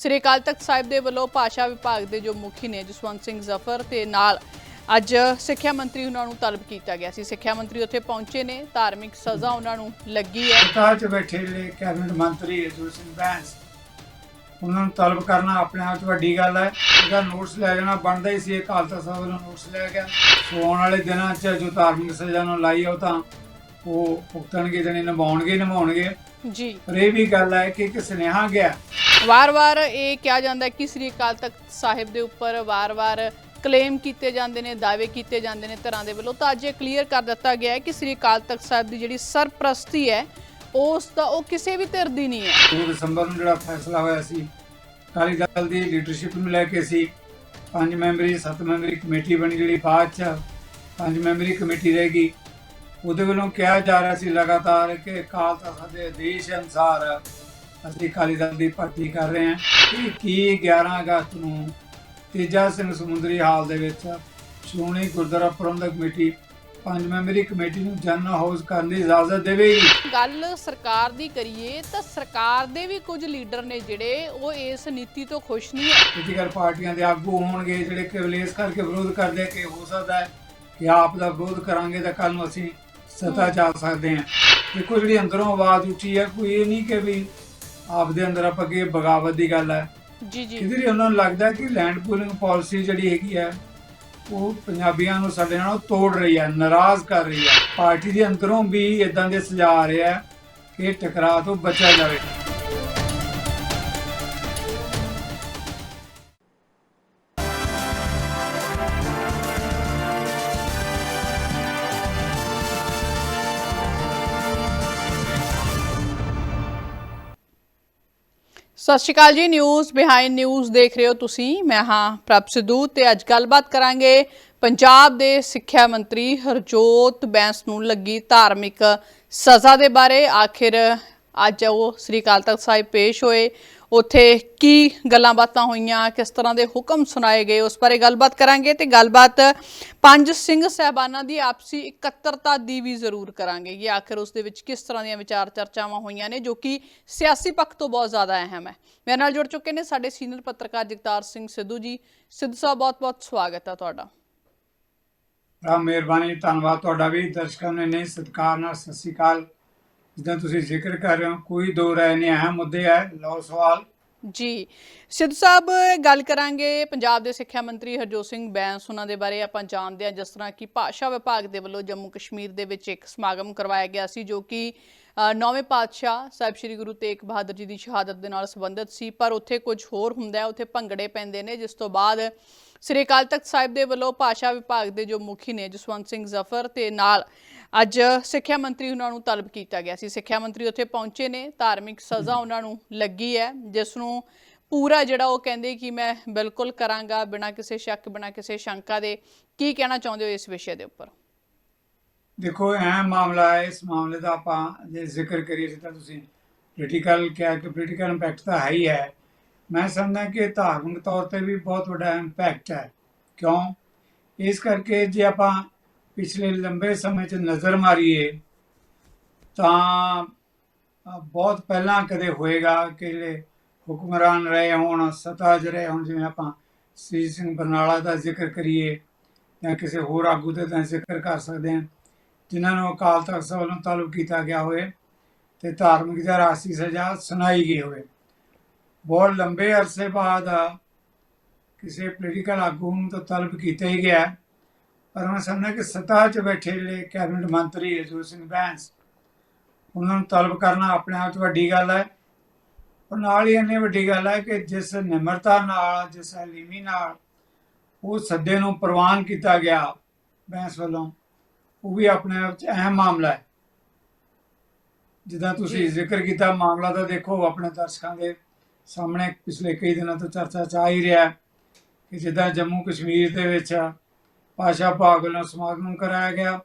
ਸ੍ਰੀ ਅਕਾਲ ਤਖਤ ਸਾਹਿਬ ਦੇ ਵੱਲੋਂ ਭਾਸ਼ਾ ਵਿਭਾਗ ਦੇ ਜੋ ਮੁਖੀ ਨੇ, ਜਸਵੰਤ ਸਿੰਘ ਜ਼ਫਰ ਤੇ ਨਾਲ ਅੱਜ ਸਿੱਖਿਆ ਮੰਤਰੀ ਉਹਨਾਂ ਨੂੰ ਤਲਬ ਕੀਤਾ ਗਿਆ ਸੀ। ਸਿੱਖਿਆ ਮੰਤਰੀ ਉੱਥੇ ਪਹੁੰਚੇ ਨੇ, ਧਾਰਮਿਕ ਸਜ਼ਾ ਉਹਨਾਂ ਨੂੰ ਲੱਗੀ ਹੈ। ਸਤਾ 'ਚ ਬੈਠੇ ਜਿਹੜੇ ਕੈਬਨਿਟ ਮੰਤਰੀ ਅਜੂਰ ਸਿੰਘ ਬੈਂਸ, ਉਹਨਾਂ ਨੂੰ ਤਲਬ ਕਰਨਾ ਆਪਣੇ ਆਪ 'ਚ ਵੱਡੀ ਗੱਲ ਹੈ। ਇਹਦਾ ਨੋਟਸ ਲੈ ਜਾਣਾ, ਬਣਦਾ ਹੀ ਸੀ ਇਹ ਅਕਾਲ ਤਖਤ ਸਾਹਿਬ ਵੱਲੋਂ ਨੋਟਸ ਲੈ ਗਿਆ ਸੋ ਆਉਣ ਵਾਲੇ ਦਿਨਾਂ 'ਚ ਜੋ ਧਾਰਮਿਕ ਸਜ਼ਾ ਨੂੰ ਲਾਈ ਆ, ਉਹ ਤਾਂ ਉਹ ਭੁਗਤਣਗੇ ਜਣੇ ਨਿਭਾਉਣਗੇ ਨਿਭਾਉਣਗੇ। ਜੀ। ਪਰ ਇਹ ਵੀ ਗੱਲ ਹੈ ਕਿ ਇੱਕ ਸੁਨੇਹਾ ਗਿਆ। ਵਾਰ-ਵਾਰ ਇਹ ਕਿਹਾ ਜਾਂਦਾ ਹੈ ਕਿ ਸ੍ਰੀ ਅਕਾਲ ਤਖਤ ਸਾਹਿਬ ਦੇ ਉੱਪਰ ਵਾਰ-ਵਾਰ ਕਲੇਮ ਕੀਤੇ ਜਾਂਦੇ ਨੇ ਦਾਅਵੇ ਕੀਤੇ ਜਾਂਦੇ ਨੇ ਧਰਾਂ ਦੇ ਵੱਲੋਂ। ਤਾਂ ਅੱਜ ਇਹ ਕਲੀਅਰ ਕਰ ਦਿੱਤਾ ਗਿਆ ਹੈ ਕਿ ਸ੍ਰੀ ਅਕਾਲ ਤਖਤ ਸਾਹਿਬ ਦੀ ਜਿਹੜੀ ਸਰਪ੍ਰਸਤੀ ਹੈ ਉਸ ਦਾ ਉਹ ਕਿਸੇ ਵੀ ਧਿਰ ਦੀ ਨਹੀਂ ਹੈ। 2 ਦਸੰਬਰ ਨੂੰ ਜਿਹੜਾ ਫੈਸਲਾ ਹੋਇਆ ਸੀ ਅਕਾਲੀ ਦਲ ਦੀ ਲੀਡਰਸ਼ਿਪ ਨੂੰ ਲੈ ਕੇ ਸੀ। ਪੰਜ ਮੈਂਬਰੀ ਸੱਤ ਮੈਂਬਰੀ ਕਮੇਟੀ ਬਣੀ ਜਿਹੜੀ ਬਾਅਦ ਚ ਪੰਜ ਮੈਂਬਰੀ ਕਮੇਟੀ ਰਹੇਗੀ ਉਹਦੇ ਵੱਲੋਂ ਕਿਹਾ ਜਾ ਰਿਹਾ ਸੀ ਲਗਾਤਾਰ ਕਿ ਤਖਤ ਦੇ ਆਦੇਸ਼ ਅਨੁਸਾਰ ਅਸੀਂ ਅਕਾਲੀ ਦਲ ਦੀ ਭਰਤੀ ਕਰ ਰਹੇ ਹਾਂ। ਕਿ ਕੀ 11 ਅਗਸਤ ਨੂੰ ਤੇਜਾ ਸਿੰਘ ਸਮੁੰਦਰੀ ਹਾਲ ਦੇ ਵਿੱਚ ਸ਼੍ਰੋਮਣੀ ਗੁਰਦੁਆਰਾ ਪ੍ਰਬੰਧਕ ਕਮੇਟੀ ਪੰਜ ਮੈਂਬਰੀ ਕਮੇਟੀ ਨੂੰ ਜਨ ਹਾਊਸ ਕਰਨ ਦੀ ਇਜਾਜ਼ਤ ਦੇਵੇਗੀ। ਗੱਲ ਸਰਕਾਰ ਦੀ ਕਰੀਏ ਤਾਂ ਸਰਕਾਰ ਦੇ ਵੀ ਕੁਝ ਲੀਡਰ ਨੇ ਜਿਹੜੇ ਉਹ ਇਸ ਨੀਤੀ ਤੋਂ ਖੁਸ਼ ਨਹੀਂ ਹੈ। ਪੋਲੀਟੀਕਲ ਪਾਰਟੀਆਂ ਦੇ ਆਗੂ ਹੋਣਗੇ ਜਿਹੜੇ ਕੇਵਲ ਇਸ ਕਰਕੇ ਵਿਰੋਧ ਕਰਦੇ ਕਿ ਹੋ ਸਕਦਾ ਹੈ ਕਿ ਆਪ ਦਾ ਵਿਰੋਧ ਕਰਾਂਗੇ ਤਾਂ ਕੱਲ ਨੂੰ ਅਸੀਂ ਸੱਤਾ ਜਾ ਸਕਦੇ ਹਾਂ ਦੇਖੋ ਜਿਹੜੀ ਅੰਦਰੋਂ ਆਵਾਜ਼ ਉੱਠੀ ਹੈ ਕੋਈ ਇਹ ਨਹੀਂ ਕਿ ਵੀ ਆਪ ਦੇ ਅੰਦਰ ਆਪਾਂ ਅੱਗੇ ਬਗਾਵਤ ਦੀ ਗੱਲ ਹੈ। ਜੀ ਜੀ। ਕਿਧਰ ਉਹਨਾਂ ਨੂੰ ਲੱਗਦਾ ਕਿ ਲੈਂਡ ਪੂਲਿੰਗ ਪਾਲਿਸੀ ਜਿਹੜੀ ਹੈਗੀ ਹੈ ਉਹ ਪੰਜਾਬੀਆਂ ਨੂੰ ਸਾਡੇ ਨਾਲ ਤੋੜ ਰਹੀ ਹੈ ਨਾਰਾਜ਼ ਕਰ ਰਹੀ ਹੈ। ਪਾਰਟੀ ਦੇ ਅੰਦਰੋਂ ਵੀ ਇਦਾਂ ਦੇ ਸੁਝਾਅ ਆ ਰਿਹਾ ਹੈ ਕਿ ਟਕਰਾਅ ਤੋਂ ਬਚਿਆ ਜਾਵੇ ਸਤਿ ਸ਼੍ਰੀ ਅਕਾਲ ਜੀ ਨਿਊਜ਼ ਬਿਹਾਈਂਡ ਨਿਊਜ਼ ਦੇਖ ਰਹੇ ਹੋ ਤੁਸੀਂ। ਮੈਂ ਹਾਂ ਪ੍ਰਭ ਸਿੱਧੂ ਤੇ ਅੱਜ ਗੱਲਬਾਤ ਕਰਾਂਗੇ ਪੰਜਾਬ ਦੇ ਸਿੱਖਿਆ ਮੰਤਰੀ ਹਰਜੋਤ ਬੈਂਸ ਨੂੰ ਲੱਗੀ ਧਾਰਮਿਕ ਸਜ਼ਾ ਦੇ ਬਾਰੇ। ਆਖਿਰ ਅੱਜ ਉਹ ਸ੍ਰੀ ਅਕਾਲ ਤਖਤ ਸਾਹਿਬ ਪੇਸ਼ ਹੋਏ। ਉੱਥੇ ਕੀ ਗੱਲਾਂ ਬਾਤਾਂ ਹੋਈਆਂ, ਕਿਸ ਤਰ੍ਹਾਂ ਦੇ ਹੁਕਮ ਸੁਣਾਏ ਗਏ, ਉਸ ਬਾਰੇ ਗੱਲਬਾਤ ਕਰਾਂਗੇ ਤੇ ਗੱਲਬਾਤ ਪੰਜ ਸਿੰਘ ਸਹਿਬਾਨਾਂ ਦੀ ਆਪਸੀ ਇਕੱਤਰਤਾ ਦੀ ਵੀ ਜ਼ਰੂਰ ਕਰਾਂਗੇ। ਕਿ ਆਖਿਰ ਉਸ ਦੇ ਵਿੱਚ ਕਿਸ ਤਰ੍ਹਾਂ ਦੀਆਂ ਵਿਚਾਰ ਚਰਚਾਵਾਂ ਹੋਈਆਂ ਨੇ, ਜੋ ਕਿ ਸਿਆਸੀ ਪੱਖ ਤੋਂ ਬਹੁਤ ਜ਼ਿਆਦਾ ਅਹਿਮ ਹੈ। ਮੇਰੇ ਨਾਲ ਜੁੜ ਚੁੱਕੇ ਨੇ ਸਾਡੇ ਸੀਨੀਅਰ ਪੱਤਰਕਾਰ ਜਗਤਾਰ ਸਿੰਘ ਸਿੱਧੂ ਜੀ। ਸਿੱਧੂ ਸਾਹਿਬ ਬਹੁਤ-ਬਹੁਤ ਸਵਾਗਤ ਹੈ ਤੁਹਾਡਾ। ਬੜਾ ਮਿਹਰਬਾਨੀ, ਧੰਨਵਾਦ ਤੁਹਾਡਾ ਵੀ। ਦਰਸ਼ਕਾਂ ਨੇ ਨਹੀਂ ਸਤਿਕਾਰ ਨਾਲ ਸਤਿ ਸ਼੍ਰੀ ਅਕਾਲ। ਜਿੱਦਾਂ ਤੁਸੀਂ ਜ਼ਿਕਰ ਕਰ ਰਹੇ ਹੋ, ਕੋਈ ਦੋ ਰਾਏ ਨਹੀਂ, ਅਹਿਮ ਮੁੱਦੇ ਹੈ ਲਓ ਸਵਾਲ। ਜੀ, ਸਿੱਧੂ ਸਾਹਿਬ, ਗੱਲ ਕਰਾਂਗੇ ਪੰਜਾਬ ਦੇ ਸਿੱਖਿਆ ਮੰਤਰੀ ਹਰਜੋਤ ਸਿੰਘ ਬੈਂਸ, ਉਹਨਾਂ ਦੇ ਬਾਰੇ ਆਪਾਂ ਜਾਣਦੇ ਹਾਂ, ਜਿਸ ਤਰ੍ਹਾਂ ਕਿ ਭਾਸ਼ਾ ਵਿਭਾਗ ਦੇ ਵੱਲੋਂ ਜੰਮੂ ਕਸ਼ਮੀਰ ਦੇ ਵਿੱਚ ਇੱਕ ਸਮਾਗਮ ਕਰਵਾਇਆ ਗਿਆ ਸੀ, ਜੋ ਕਿ ਨੌਵੇਂ ਪਾਤਸ਼ਾਹ ਸਾਹਿਬ ਸ੍ਰੀ ਗੁਰੂ ਤੇਗ ਬਹਾਦਰ ਜੀ ਦੀ ਸ਼ਹਾਦਤ ਦੇ ਨਾਲ ਸੰਬੰਧਿਤ ਸੀ, ਪਰ ਉੱਥੇ ਕੁਝ ਹੋਰ ਹੁੰਦਾ ਹੈ, ਉੱਥੇ ਭੰਗੜੇ ਪੈਂਦੇ ਨੇ, ਜਿਸ ਤੋਂ ਬਾਅਦ ਸ੍ਰੀ ਅਕਾਲ ਤਖਤ ਸਾਹਿਬ ਦੇ ਵੱਲੋਂ ਭਾਸ਼ਾ ਵਿਭਾਗ ਦੇ ਜੋ ਮੁਖੀ ਨੇ ਜਸਵੰਤ ਸਿੰਘ ਜ਼ਫਰ ਤੇ ਨਾਲ ਅੱਜ ਸਿੱਖਿਆ ਮੰਤਰੀ ਉਹਨਾਂ ਨੂੰ ਤਲਬ ਕੀਤਾ ਗਿਆ ਸੀ। ਸਿੱਖਿਆ ਮੰਤਰੀ ਉੱਥੇ ਪਹੁੰਚੇ ਨੇ ਧਾਰਮਿਕ ਸਜ਼ਾ ਉਹਨਾਂ ਨੂੰ ਲੱਗੀ ਹੈ ਜਿਸ ਨੂੰ ਪੂਰਾ ਜਿਹੜਾ ਉਹ ਕਹਿੰਦੇ ਕਿ ਮੈਂ ਬਿਲਕੁਲ ਕਰਾਂਗਾ ਬਿਨਾਂ ਕਿਸੇ ਸ਼ੱਕ ਬਿਨਾਂ ਕਿਸੇ ਸ਼ੰਕਾ ਦੇ। ਕੀ ਕਹਿਣਾ ਚਾਹੁੰਦੇ ਹੋ ਇਸ ਵਿਸ਼ੇ ਦੇ ਉੱਪਰ? ਦੇਖੋ ਅਹਿਮ ਮਾਮਲਾ ਹੈ। ਇਸ ਮਾਮਲੇ ਦਾ ਆਪਾਂ ਜੇ ਜ਼ਿਕਰ ਕਰੀਏ ਤਾਂ ਤੁਸੀਂ ਪੋਲੀਟੀਕਲ ਕਿਹਾ ਕਿ ਪੋਲੀਟੀਕਲ ਇੰਪੈਕਟ ਤਾਂ ਹੈ ਹੀ ਹੈ। ਮੈਂ ਸਮਝਦਾ ਕਿ ਧਾਰਮਿਕ ਤੌਰ ਤੇ ਵੀ ਬਹੁਤ ਵੱਡਾ ਇੰਪੈਕਟ ਹੈ। ਕਿਉਂ? ਇਸ ਕਰਕੇ ਜੇ ਆਪਾਂ ਪਿਛਲੇ ਲੰਬੇ ਸਮੇਂ 'ਚ ਨਜ਼ਰ ਮਾਰੀਏ, ਤਾਂ ਬਹੁਤ ਪਹਿਲਾਂ ਕਦੇ ਹੋਏਗਾ ਕਿ ਜਿਹੜੇ ਹੁਕਮਰਾਨ ਰਹੇ ਹੋਣ, ਸੱਤਾ 'ਚ ਰਹੇ ਹੋਣ, ਜਿਵੇਂ ਆਪਾਂ ਸ੍ਰੀ ਸਿੰਘ ਬਰਨਾਲਾ ਦਾ ਜ਼ਿਕਰ ਕਰੀਏ ਜਾਂ ਕਿਸੇ ਹੋਰ ਆਗੂ ਦਾ ਤਾਂ ਜ਼ਿਕਰ ਕਰ ਸਕਦੇ ਹਾਂ, ਜਿਨ੍ਹਾਂ ਨੂੰ ਅਕਾਲ ਤਖਤ ਸਾਹਿਬ ਵੱਲੋਂ ਤਾਲੁਕ ਕੀਤਾ ਗਿਆ ਹੋਵੇ ਤੇ ਧਾਰਮਿਕ ਜਾਂ ਰਾਸੀ ਸਜ਼ਾ ਸੁਣਾਈ ਗਈ ਹੋਵੇ। ਬਹੁਤ ਲੰਬੇ ਅਰਸੇ ਬਾਅਦ ਕਿਸੇ ਪੋਲੀਟੀਕਲ ਆਗੂ ਨੂੰ ਤਾਂ ਤਲਬ ਕੀਤਾ ਹੀ ਗਿਆ। ਪਰ ਮੈਂ ਸਮਝਦਾ ਕਿ ਸੱਤਾ 'ਚ ਬੈਠੇ ਜਿਹੜੇ ਕੈਬਨਿਟ ਮੰਤਰੀ ਅਜੂਰ ਸਿੰਘ ਬੈਂਸ ਉਹਨਾਂ ਨੂੰ ਤਲਬ ਕਰਨਾ ਆਪਣੇ ਆਪ 'ਚ ਵੱਡੀ ਗੱਲ ਹੈ ਪਰ ਨਾਲ ਹੀ ਇੰਨੀ ਵੱਡੀ ਗੱਲ ਹੈ ਕਿ ਜਿਸ ਨਿਮਰਤਾ ਨਾਲ ਜਿਸ ਹਲੀਮੀ ਨਾਲ ਉਹ ਸੱਦੇ ਨੂੰ ਪ੍ਰਵਾਨ ਕੀਤਾ ਗਿਆ ਬੈਂਸ ਵੱਲੋਂ ਉਹ ਵੀ ਆਪਣੇ ਆਪ 'ਚ ਅਹਿਮ ਮਾਮਲਾ ਹੈ ਜਿੱਦਾਂ ਤੁਸੀਂ। ਜ਼ਿਕਰ ਕੀਤਾ ਮਾਮਲਾ ਤਾਂ ਦੇਖੋ ਆਪਣੇ ਦਰਸ਼ਕਾਂ ਦੇ ਸਾਹਮਣੇ ਪਿਛਲੇ ਕਈ ਦਿਨਾਂ ਤੋਂ ਚਰਚਾ ਚ ਆ ਹੀ ਰਿਹਾ ਕਿ ਜਿੱਦਾਂ ਜੰਮੂ ਕਸ਼ਮੀਰ ਦੇ ਵਿੱਚ ਭਾਸ਼ਾ ਭਾਗ ਵੱਲੋਂ ਸਮਾਗਮ ਕਰਾਇਆ ਗਿਆ।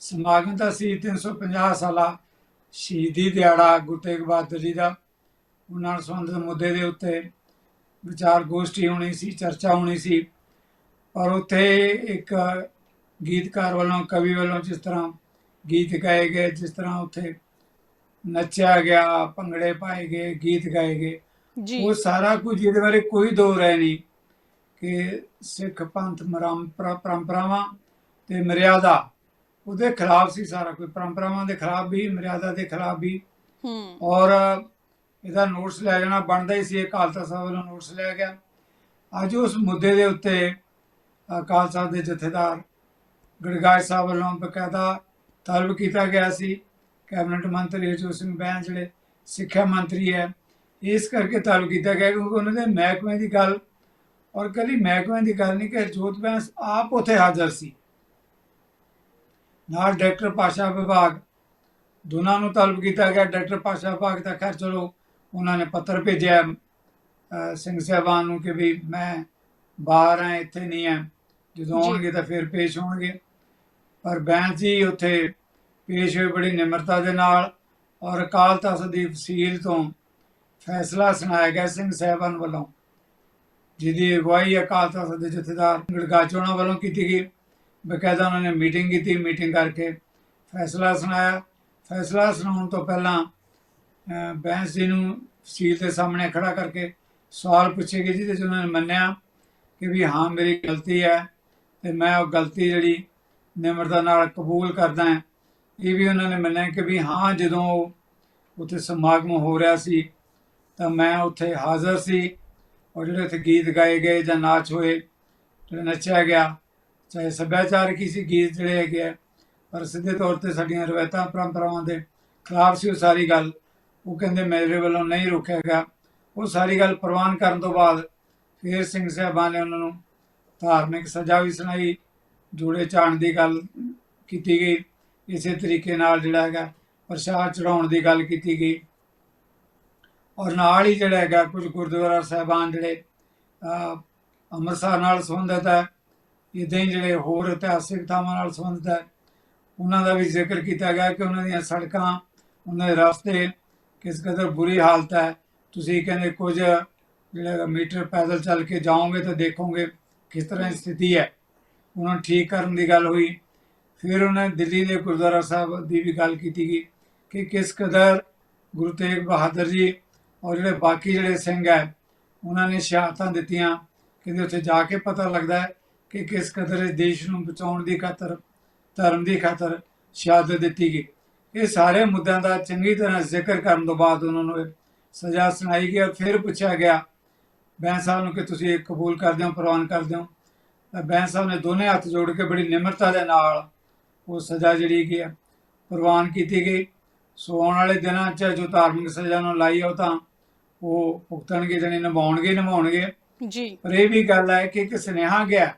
ਸਮਾਗਮ ਤਾਂ ਸੀ 350 ਸਾਲਾ ਸ਼ਹੀਦੀ ਦਿਹਾੜਾ ਗੁਰੂ ਤੇਗ ਬਹਾਦਰ ਜੀ ਦਾ। ਉਹਨਾਂ ਨਾਲ ਸੰਬੰਧਿਤ ਮੁੱਦੇ ਦੇ ਉੱਤੇ ਵਿਚਾਰ ਗੋਸ਼ਟੀ ਹੋਣੀ ਸੀ, ਚਰਚਾ ਹੋਣੀ ਸੀ। ਪਰ ਉੱਥੇ ਇੱਕ ਗੀਤਕਾਰ ਵੱਲੋਂ, ਕਵੀ ਵੱਲੋਂ ਜਿਸ ਤਰ੍ਹਾਂ ਗੀਤ ਗਾਏ ਗਏ, ਜਿਸ ਤਰ੍ਹਾਂ ਉੱਥੇ ਨੱਚਿਆ ਗਿਆ ਭੰਗੜੇ ਪਾਏ ਗਏ ਗੀਤ ਗਾਏ ਗਏ। ਜੀ। ਉਹ ਸਾਰਾ ਕੁਝ ਇਹਦੇ ਬਾਰੇ ਕੋਈ ਦੋ ਰਾਏ ਨਹੀਂ ਕਿ ਸਿੱਖ ਪੰਥ ਮਰਮ ਪਰ- ਪਰੰਪਰਾਵਾਂ ਤੇ ਮਰਿਆਦਾ ਉਹਦੇ ਖਿਲਾਫ ਸੀ ਸਾਰਾ ਕੋਈ ਪਰੰਪਰਾਵਾਂ ਦੇ ਖਿਲਾਫ ਵੀ ਮਰਿਆਦਾ ਦੇ ਖਿਲਾਫ ਵੀ। ਹੂੰ। ਔਰ ਇਹਦਾ ਨੋਟਸ ਲੈ ਜਾਣਾ ਬਣਦਾ ਹੀ ਸੀ ਅਕਾਲ ਤਖਤ ਸਾਹਿਬ ਵੱਲੋਂ ਨੋਟਸ ਲਿਆ ਗਿਆ। ਅੱਜ ਉਸ ਮੁੱਦੇ ਦੇ ਉੱਤੇ ਅਕਾਲ ਸਾਹਿਬ ਦੇ ਜਥੇਦਾਰ ਗੜਗਾਜ ਸਾਹਿਬ ਵੱਲੋਂ ਬਕਾਇਦਾ ਤਲਬ ਕੀਤਾ ਗਿਆ ਸੀ। ਕੈਬਨਿਟ ਮੰਤਰੀ ਹਰਜੋਤ ਸਿੰਘ ਬੈਂਸ ਜਿਹੜੇ ਸਿੱਖਿਆ ਮੰਤਰੀ ਹੈ ਇਸ ਕਰਕੇ ਤਲਬ ਕੀਤਾ ਗਿਆ ਕਿਉਂਕਿ ਉਹਨਾਂ ਦੇ ਮਹਿਕਮੇ ਦੀ ਗੱਲ ਔਰ ਕੱਲੀ ਮਹਿਕਮੇ ਦੀ ਗੱਲ ਨਹੀਂ ਕਿ ਹਰਜੋਤ ਬੈਂਸ ਆਪ ਉੱਥੇ ਹਾਜ਼ਰ ਸੀ। ਨਾਲ ਡਾਇਰੈਕਟਰ ਭਾਸ਼ਾ ਵਿਭਾਗ ਦੋਨਾਂ ਨੂੰ ਤਲਬ ਕੀਤਾ ਗਿਆ। ਡਾਕਟਰ ਪਾਸ਼ਾ ਭਾਗ ਤਾਂ ਖੈਰ ਚਲੋ ਉਹਨਾਂ ਨੇ ਪੱਤਰ ਭੇਜਿਆ ਸਿੰਘ ਸਾਹਿਬਾਨ ਨੂੰ ਕਿ ਵੀ ਮੈਂ ਬਾਹਰ ਆ ਇੱਥੇ ਨਹੀਂ ਆ ਜਦੋਂ। ਆਉਣਗੇ ਤਾਂ ਫਿਰ ਪੇਸ਼ ਹੋਣਗੇ। ਪਰ ਬੈਂਸ ਜੀ ਉੱਥੇ ਪੇਸ਼ ਹੋਏ ਬੜੀ ਨਿਮਰਤਾ ਦੇ ਨਾਲ ਔਰ ਅਕਾਲ ਤਖਤ ਦੀ ਫਸੀਲ ਤੋਂ ਫੈਸਲਾ ਸੁਣਾਇਆ ਗਿਆ ਸਿੰਘ ਸਾਹਿਬਾਨ ਵੱਲੋਂ, ਜਿਹਦੀ ਅਗਵਾਈ ਅਕਾਲ ਤਖਤ ਦੇ ਜਥੇਦਾਰ ਗੜਗਾਚੋਣਾ ਵੱਲੋਂ ਕੀਤੀ ਗਈ। ਬਕਾਇਦਾ ਉਹਨਾਂ ਨੇ ਮੀਟਿੰਗ ਕੀਤੀ, ਮੀਟਿੰਗ ਕਰਕੇ ਫੈਸਲਾ ਸੁਣਾਇਆ। ਫੈਸਲਾ ਸੁਣਾਉਣ ਤੋਂ ਪਹਿਲਾਂ ਬੈਂਸ ਜੀ ਨੂੰ ਫਸੀਲ ਦੇ ਸਾਹਮਣੇ ਖੜਾ ਕਰਕੇ ਸਵਾਲ ਪੁੱਛੇ ਗਏ, ਜਿਹਦੇ 'ਚ ਉਹਨਾਂ ਨੇ ਮੰਨਿਆ ਕਿ ਵੀ ਹਾਂ, ਮੇਰੀ ਗਲਤੀ ਹੈ ਤੇ ਮੈਂ ਉਹ ਗਲਤੀ ਜਿਹੜੀ ਨਿਮਰਤਾ ਨਾਲ ਕਬੂਲ ਕਰਦਾ ਹਾਂ ਇਹ ਵੀ ਉਹਨਾਂ ਨੇ ਮੰਨਿਆ ਕਿ ਵੀ ਹਾਂ, ਜਦੋਂ ਉਹ ਉੱਥੇ ਸਮਾਗਮ ਹੋ ਰਿਹਾ ਸੀ, ਤਾਂ ਮੈਂ ਉੱਥੇ ਹਾਜ਼ਰ ਸੀ ਔਰ ਜਿਹੜੇ ਉੱਥੇ ਗੀਤ ਗਾਏ ਗਏ ਜਾਂ ਨਾਚ ਹੋਏ, ਜਿਹੜਾ ਨੱਚਿਆ ਗਿਆ, ਚਾਹੇ ਸੱਭਿਆਚਾਰਕ ਹੀ ਸੀ, ਗੀਤ ਜਿਹੜੇ ਹੈਗੇ ਆ, ਪਰ ਸਿੱਧੇ ਤੌਰ ਤੇ ਸਾਡੀਆਂ ਰਵਾਇਤਾਂ, ਪਰੰਪਰਾਵਾਂ ਦੇ ਖਿਲਾਫ ਸੀ ਉਹ ਸਾਰੀ ਗੱਲ। ਉਹ ਕਹਿੰਦੇ ਮੇਰੇ ਵੱਲੋਂ ਨਹੀਂ ਰੋਕਿਆ ਗਿਆ। ਉਹ ਸਾਰੀ ਗੱਲ ਪ੍ਰਵਾਨ ਕਰਨ ਤੋਂ ਬਾਅਦ ਫਿਰ ਸਿੰਘ ਸਾਹਿਬਾਨ ਨੇ ਉਹਨਾਂ ਨੂੰ ਧਾਰਮਿਕ ਸਜ਼ਾ ਵੀ ਸੁਣਾਈ, ਜੋੜੇ ਚਾਣ ਦੀ ਗੱਲ ਕੀਤੀ ਗਈ। ਇਸੇ ਤਰੀਕੇ ਨਾਲ ਜਿਹੜਾ ਹੈਗਾ ਪ੍ਰਸ਼ਾਦ ਚੜਾਉਣ ਦੀ ਗੱਲ ਕੀਤੀ ਗਈ। ਔਰ ਨਾਲ ਹੀ ਜਿਹੜਾ ਹੈਗਾ ਕੁਝ ਗੁਰਦੁਆਰਾ ਸਾਹਿਬਾਨ ਜਿਹੜੇ ਅੰਮ੍ਰਿਤਸਰ ਨਾਲ ਸੰਬੰਧਿਤ ਹੈ, ਇਦਾਂ ਹੀ ਜਿਹੜੇ ਹੋਰ ਇਤਿਹਾਸਿਕ ਥਾਵਾਂ ਨਾਲ ਸੰਬੰਧਿਤ ਹੈ, ਉਹਨਾਂ ਦਾ ਵੀ ਜ਼ਿਕਰ ਕੀਤਾ ਗਿਆ ਕਿ ਉਹਨਾਂ ਦੀਆਂ ਸੜਕਾਂ, ਉਹਨਾਂ ਦੇ ਰਸਤੇ ਕਿਸ ਕਦਰ ਬੁਰੀ ਹਾਲਤ ਹੈ। ਤੁਸੀਂ ਕਹਿੰਦੇ ਕੁਝ ਜਿਹੜਾ ਮੀਟਰ ਪੈਦਲ ਚੱਲ ਕੇ ਜਾਓਗੇ ਤਾਂ ਦੇਖੋਗੇ ਕਿਸ ਤਰ੍ਹਾਂ ਸਥਿਤੀ ਹੈ। ਉਹਨਾਂ ਨੂੰ ਠੀਕ ਕਰਨ ਦੀ ਗੱਲ ਹੋਈ। ਫਿਰ ਉਹਨਾਂ ਦਿੱਲੀ ਦੇ ਗੁਰਦੁਆਰਾ ਸਾਹਿਬ ਦੀ ਵੀ ਗੱਲ ਕੀਤੀ ਗਈ ਕਿ ਕਿਸ ਕਦਰ ਗੁਰੂ ਤੇਗ ਬਹਾਦਰ ਜੀ ਔਰ ਜਿਹੜੇ ਬਾਕੀ ਜਿਹੜੇ ਸਿੰਘ ਹੈ, ਉਹਨਾਂ ਨੇ ਸ਼ਹਾਦਤਾਂ ਦਿੱਤੀਆਂ। ਕਹਿੰਦੇ ਉੱਥੇ ਜਾ ਕੇ ਪਤਾ ਲੱਗਦਾ ਹੈ ਕਿ ਕਿਸ ਕਦਰ ਇਸ ਦੇਸ਼ ਨੂੰ ਬਚਾਉਣ ਦੀ ਖਾਤਰ, ਧਰਮ ਦੀ ਖਾਤਰ ਸ਼ਹਾਦਤ ਦਿੱਤੀ ਗਈ। ਇਹ ਸਾਰੇ ਮੁੱਦਿਆਂ ਦਾ ਚੰਗੀ ਤਰ੍ਹਾਂ ਜ਼ਿਕਰ ਕਰਨ ਤੋਂ ਬਾਅਦ ਉਹਨਾਂ ਨੂੰ ਇਹ ਸਜ਼ਾ ਸੁਣਾਈ ਗਈ ਔਰ ਫਿਰ ਪੁੱਛਿਆ ਗਿਆ ਬੈਂਸ ਸਾਹਿਬ ਨੂੰ ਕਿ ਤੁਸੀਂ ਇਹ ਕਬੂਲ ਕਰਦੇ ਹੋ, ਪ੍ਰਵਾਨ ਕਰਦੇ ਹੋ। ਤਾਂ ਬੈਂਸ ਸਾਹਿਬ ਨੇ ਦੋਨੇ ਹੱਥ ਜੋੜ ਕੇ ਬੜੀ ਨਿਮਰਤਾ ਦੇ ਨਾਲ ਉਹ ਸਜ਼ਾ ਜਿਹੜੀ ਕੀ ਹੈ ਪ੍ਰਵਾਨ ਕੀਤੀ ਗਈ। ਸੋ ਆਉਣ ਵਾਲੇ ਦਿਨਾਂ 'ਚ ਜੋ ਧਾਰਮਿਕ ਸਜ਼ਾ ਨੂੰ ਲਾਈ ਉਹ ਤਾਂ ਉਹ ਭੁਗਤਣਗੇ ਜਣੇ ਨਿਭਾਉਣਗੇ ਨਿਭਾਉਣਗੇ। ਜੀ। ਪਰ ਇਹ ਵੀ ਗੱਲ ਹੈ ਕਿ ਇੱਕ ਸੁਨੇਹਾ ਗਿਆ।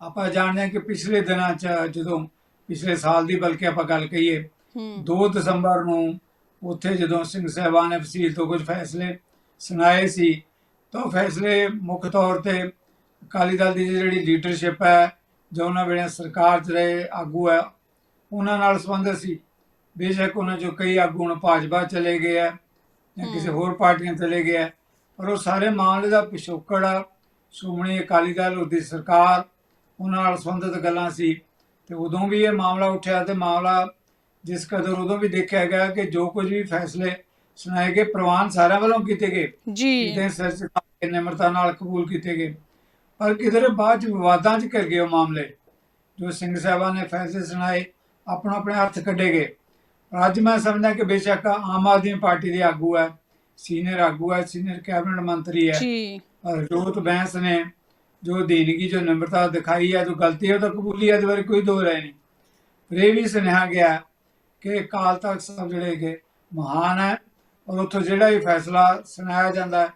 ਆਪਾਂ ਜਾਣਦੇ ਹਾਂ ਕਿ ਪਿਛਲੇ ਦਿਨਾਂ 'ਚ ਜਦੋਂ ਪਿਛਲੇ ਸਾਲ ਦੀ ਬਲਕਿ ਆਪਾਂ ਗੱਲ ਕਹੀਏ ਹੂੰ। 2 ਦਸੰਬਰ ਨੂੰ ਉੱਥੇ ਜਦੋਂ ਸਿੰਘ ਸਾਹਿਬਾਨ ਨੇ ਫਸੀਲ ਤੋਂ ਕੁਝ ਫੈਸਲੇ ਸੁਣਾਏ ਸੀ ਤਾਂ ਫੈਸਲੇ ਮੁੱਖ ਤੌਰ ਤੇ ਅਕਾਲੀ ਦਲ ਦੀ ਜਿਹੜੀ ਲੀਡਰਸ਼ਿਪ ਹੈ ਜੋ ਉਹਨਾਂ ਵੇਲੇ ਸਰਕਾਰ 'ਚ ਰਹੇ ਆਗੂ ਹੈ ਉਹਨਾਂ ਨਾਲ ਸੰਬੰਧਿਤ ਸੀ। ਬੇਸ਼ੱਕ ਉਹਨਾਂ ਚੋਂ ਕਈ ਆਗੂ ਹੁਣ ਭਾਜਪਾ ਚਲੇ ਗਏ ਆ ਜਾਂ ਕਿਸੇ। ਹੋਰ ਪਾਰਟੀਆਂ ਚਲੇ ਗਏ ਆ ਪਰ ਉਹ ਸਾਰੇ ਮਾਮਲੇ ਦਾ ਪਿਛੋਕੜ ਆ। ਸ਼੍ਰੋਮਣੀ ਅਕਾਲੀ ਦਲ ਉਹਦੀ ਸਰਕਾਰ ਉਹਨਾਂ ਨਾਲ ਸੰਬੰਧਿਤ ਗੱਲਾਂ ਸੀ। ਤੇ ਉਦੋਂ ਵੀ ਇਹ ਮਾਮਲਾ ਉੱਠਿਆ ਤੇ ਮਾਮਲਾ ਜਿਸ ਕਦਰ ਉਦੋਂ ਵੀ ਦੇਖਿਆ ਗਿਆ ਕਿ ਜੋ ਕੁਝ ਵੀ ਫੈਸਲੇ ਸੁਣਾਏ ਗਏ ਪ੍ਰਵਾਨ ਸਾਰਿਆਂ ਵੱਲੋਂ ਕੀਤੇ ਗਏ। ਜੀ। ਇਦਾਂ ਸਿਰ ਝੁਕਾ ਕੇ ਨਿਮਰਤਾ ਨਾਲ ਕਬੂਲ ਕੀਤੇ ਗਏ। ਪਰ ਕਿਧਰੇ ਬਾਅਦ ਚ ਵਿਵਾਦਾਂ ਚ ਕਰ ਗਏ ਉਹ ਮਾਮਲੇ। ਜੋ ਸਿੰਘ ਸਾਹਿਬਾਨ ਨੇ ਫੈਸਲੇ ਸੁਣਾਏ ਆਪਣਾ ਆਪਣੇ ਹੱਥ ਕੱਢੇ ਗਏ। ਅੱਜ ਮੈਂ ਸਮਝਦਾ ਕਿ ਬੇਸ਼ੱਕ ਆਮ ਆਦਮੀ ਪਾਰਟੀ ਦੇ ਆਗੂ ਹੈ ਸੀਨੀਅਰ ਆਗੂ ਹੈ ਸੀਨੀਅਰ ਕੈਬਨਿਟ ਮੰਤਰੀ ਹੈ। ਜੀ। ਪਰ ਜੋਤ ਬੈਂਸ ਨੇ ਜੋ ਦੀਨਗੀ ਜੋ ਨਿਮਰਤਾ ਦਿਖਾਈ ਹੈ ਜੋ ਗਲਤੀ ਹੈ ਉਹ ਤਾਂ ਕਬੂਲੀ ਹੈ ਇਹਦੇ ਬਾਰੇ ਕੋਈ ਦੋ ਰਾਏ ਨਹੀਂ। ਪਰ ਇਹ ਵੀ ਸੁਨੇਹਾ ਗਿਆ ਕਿ ਅਕਾਲ ਤਖਤ ਸਾਹਿਬ ਜਿਹੜੇ ਹੈਗੇ ਮਹਾਨ ਹੈ। ਔਰ ਉੱਥੋਂ ਜਿਹੜਾ ਵੀ ਫੈਸਲਾ ਸੁਣਾਇਆ ਜਾਂਦਾ ਹੈ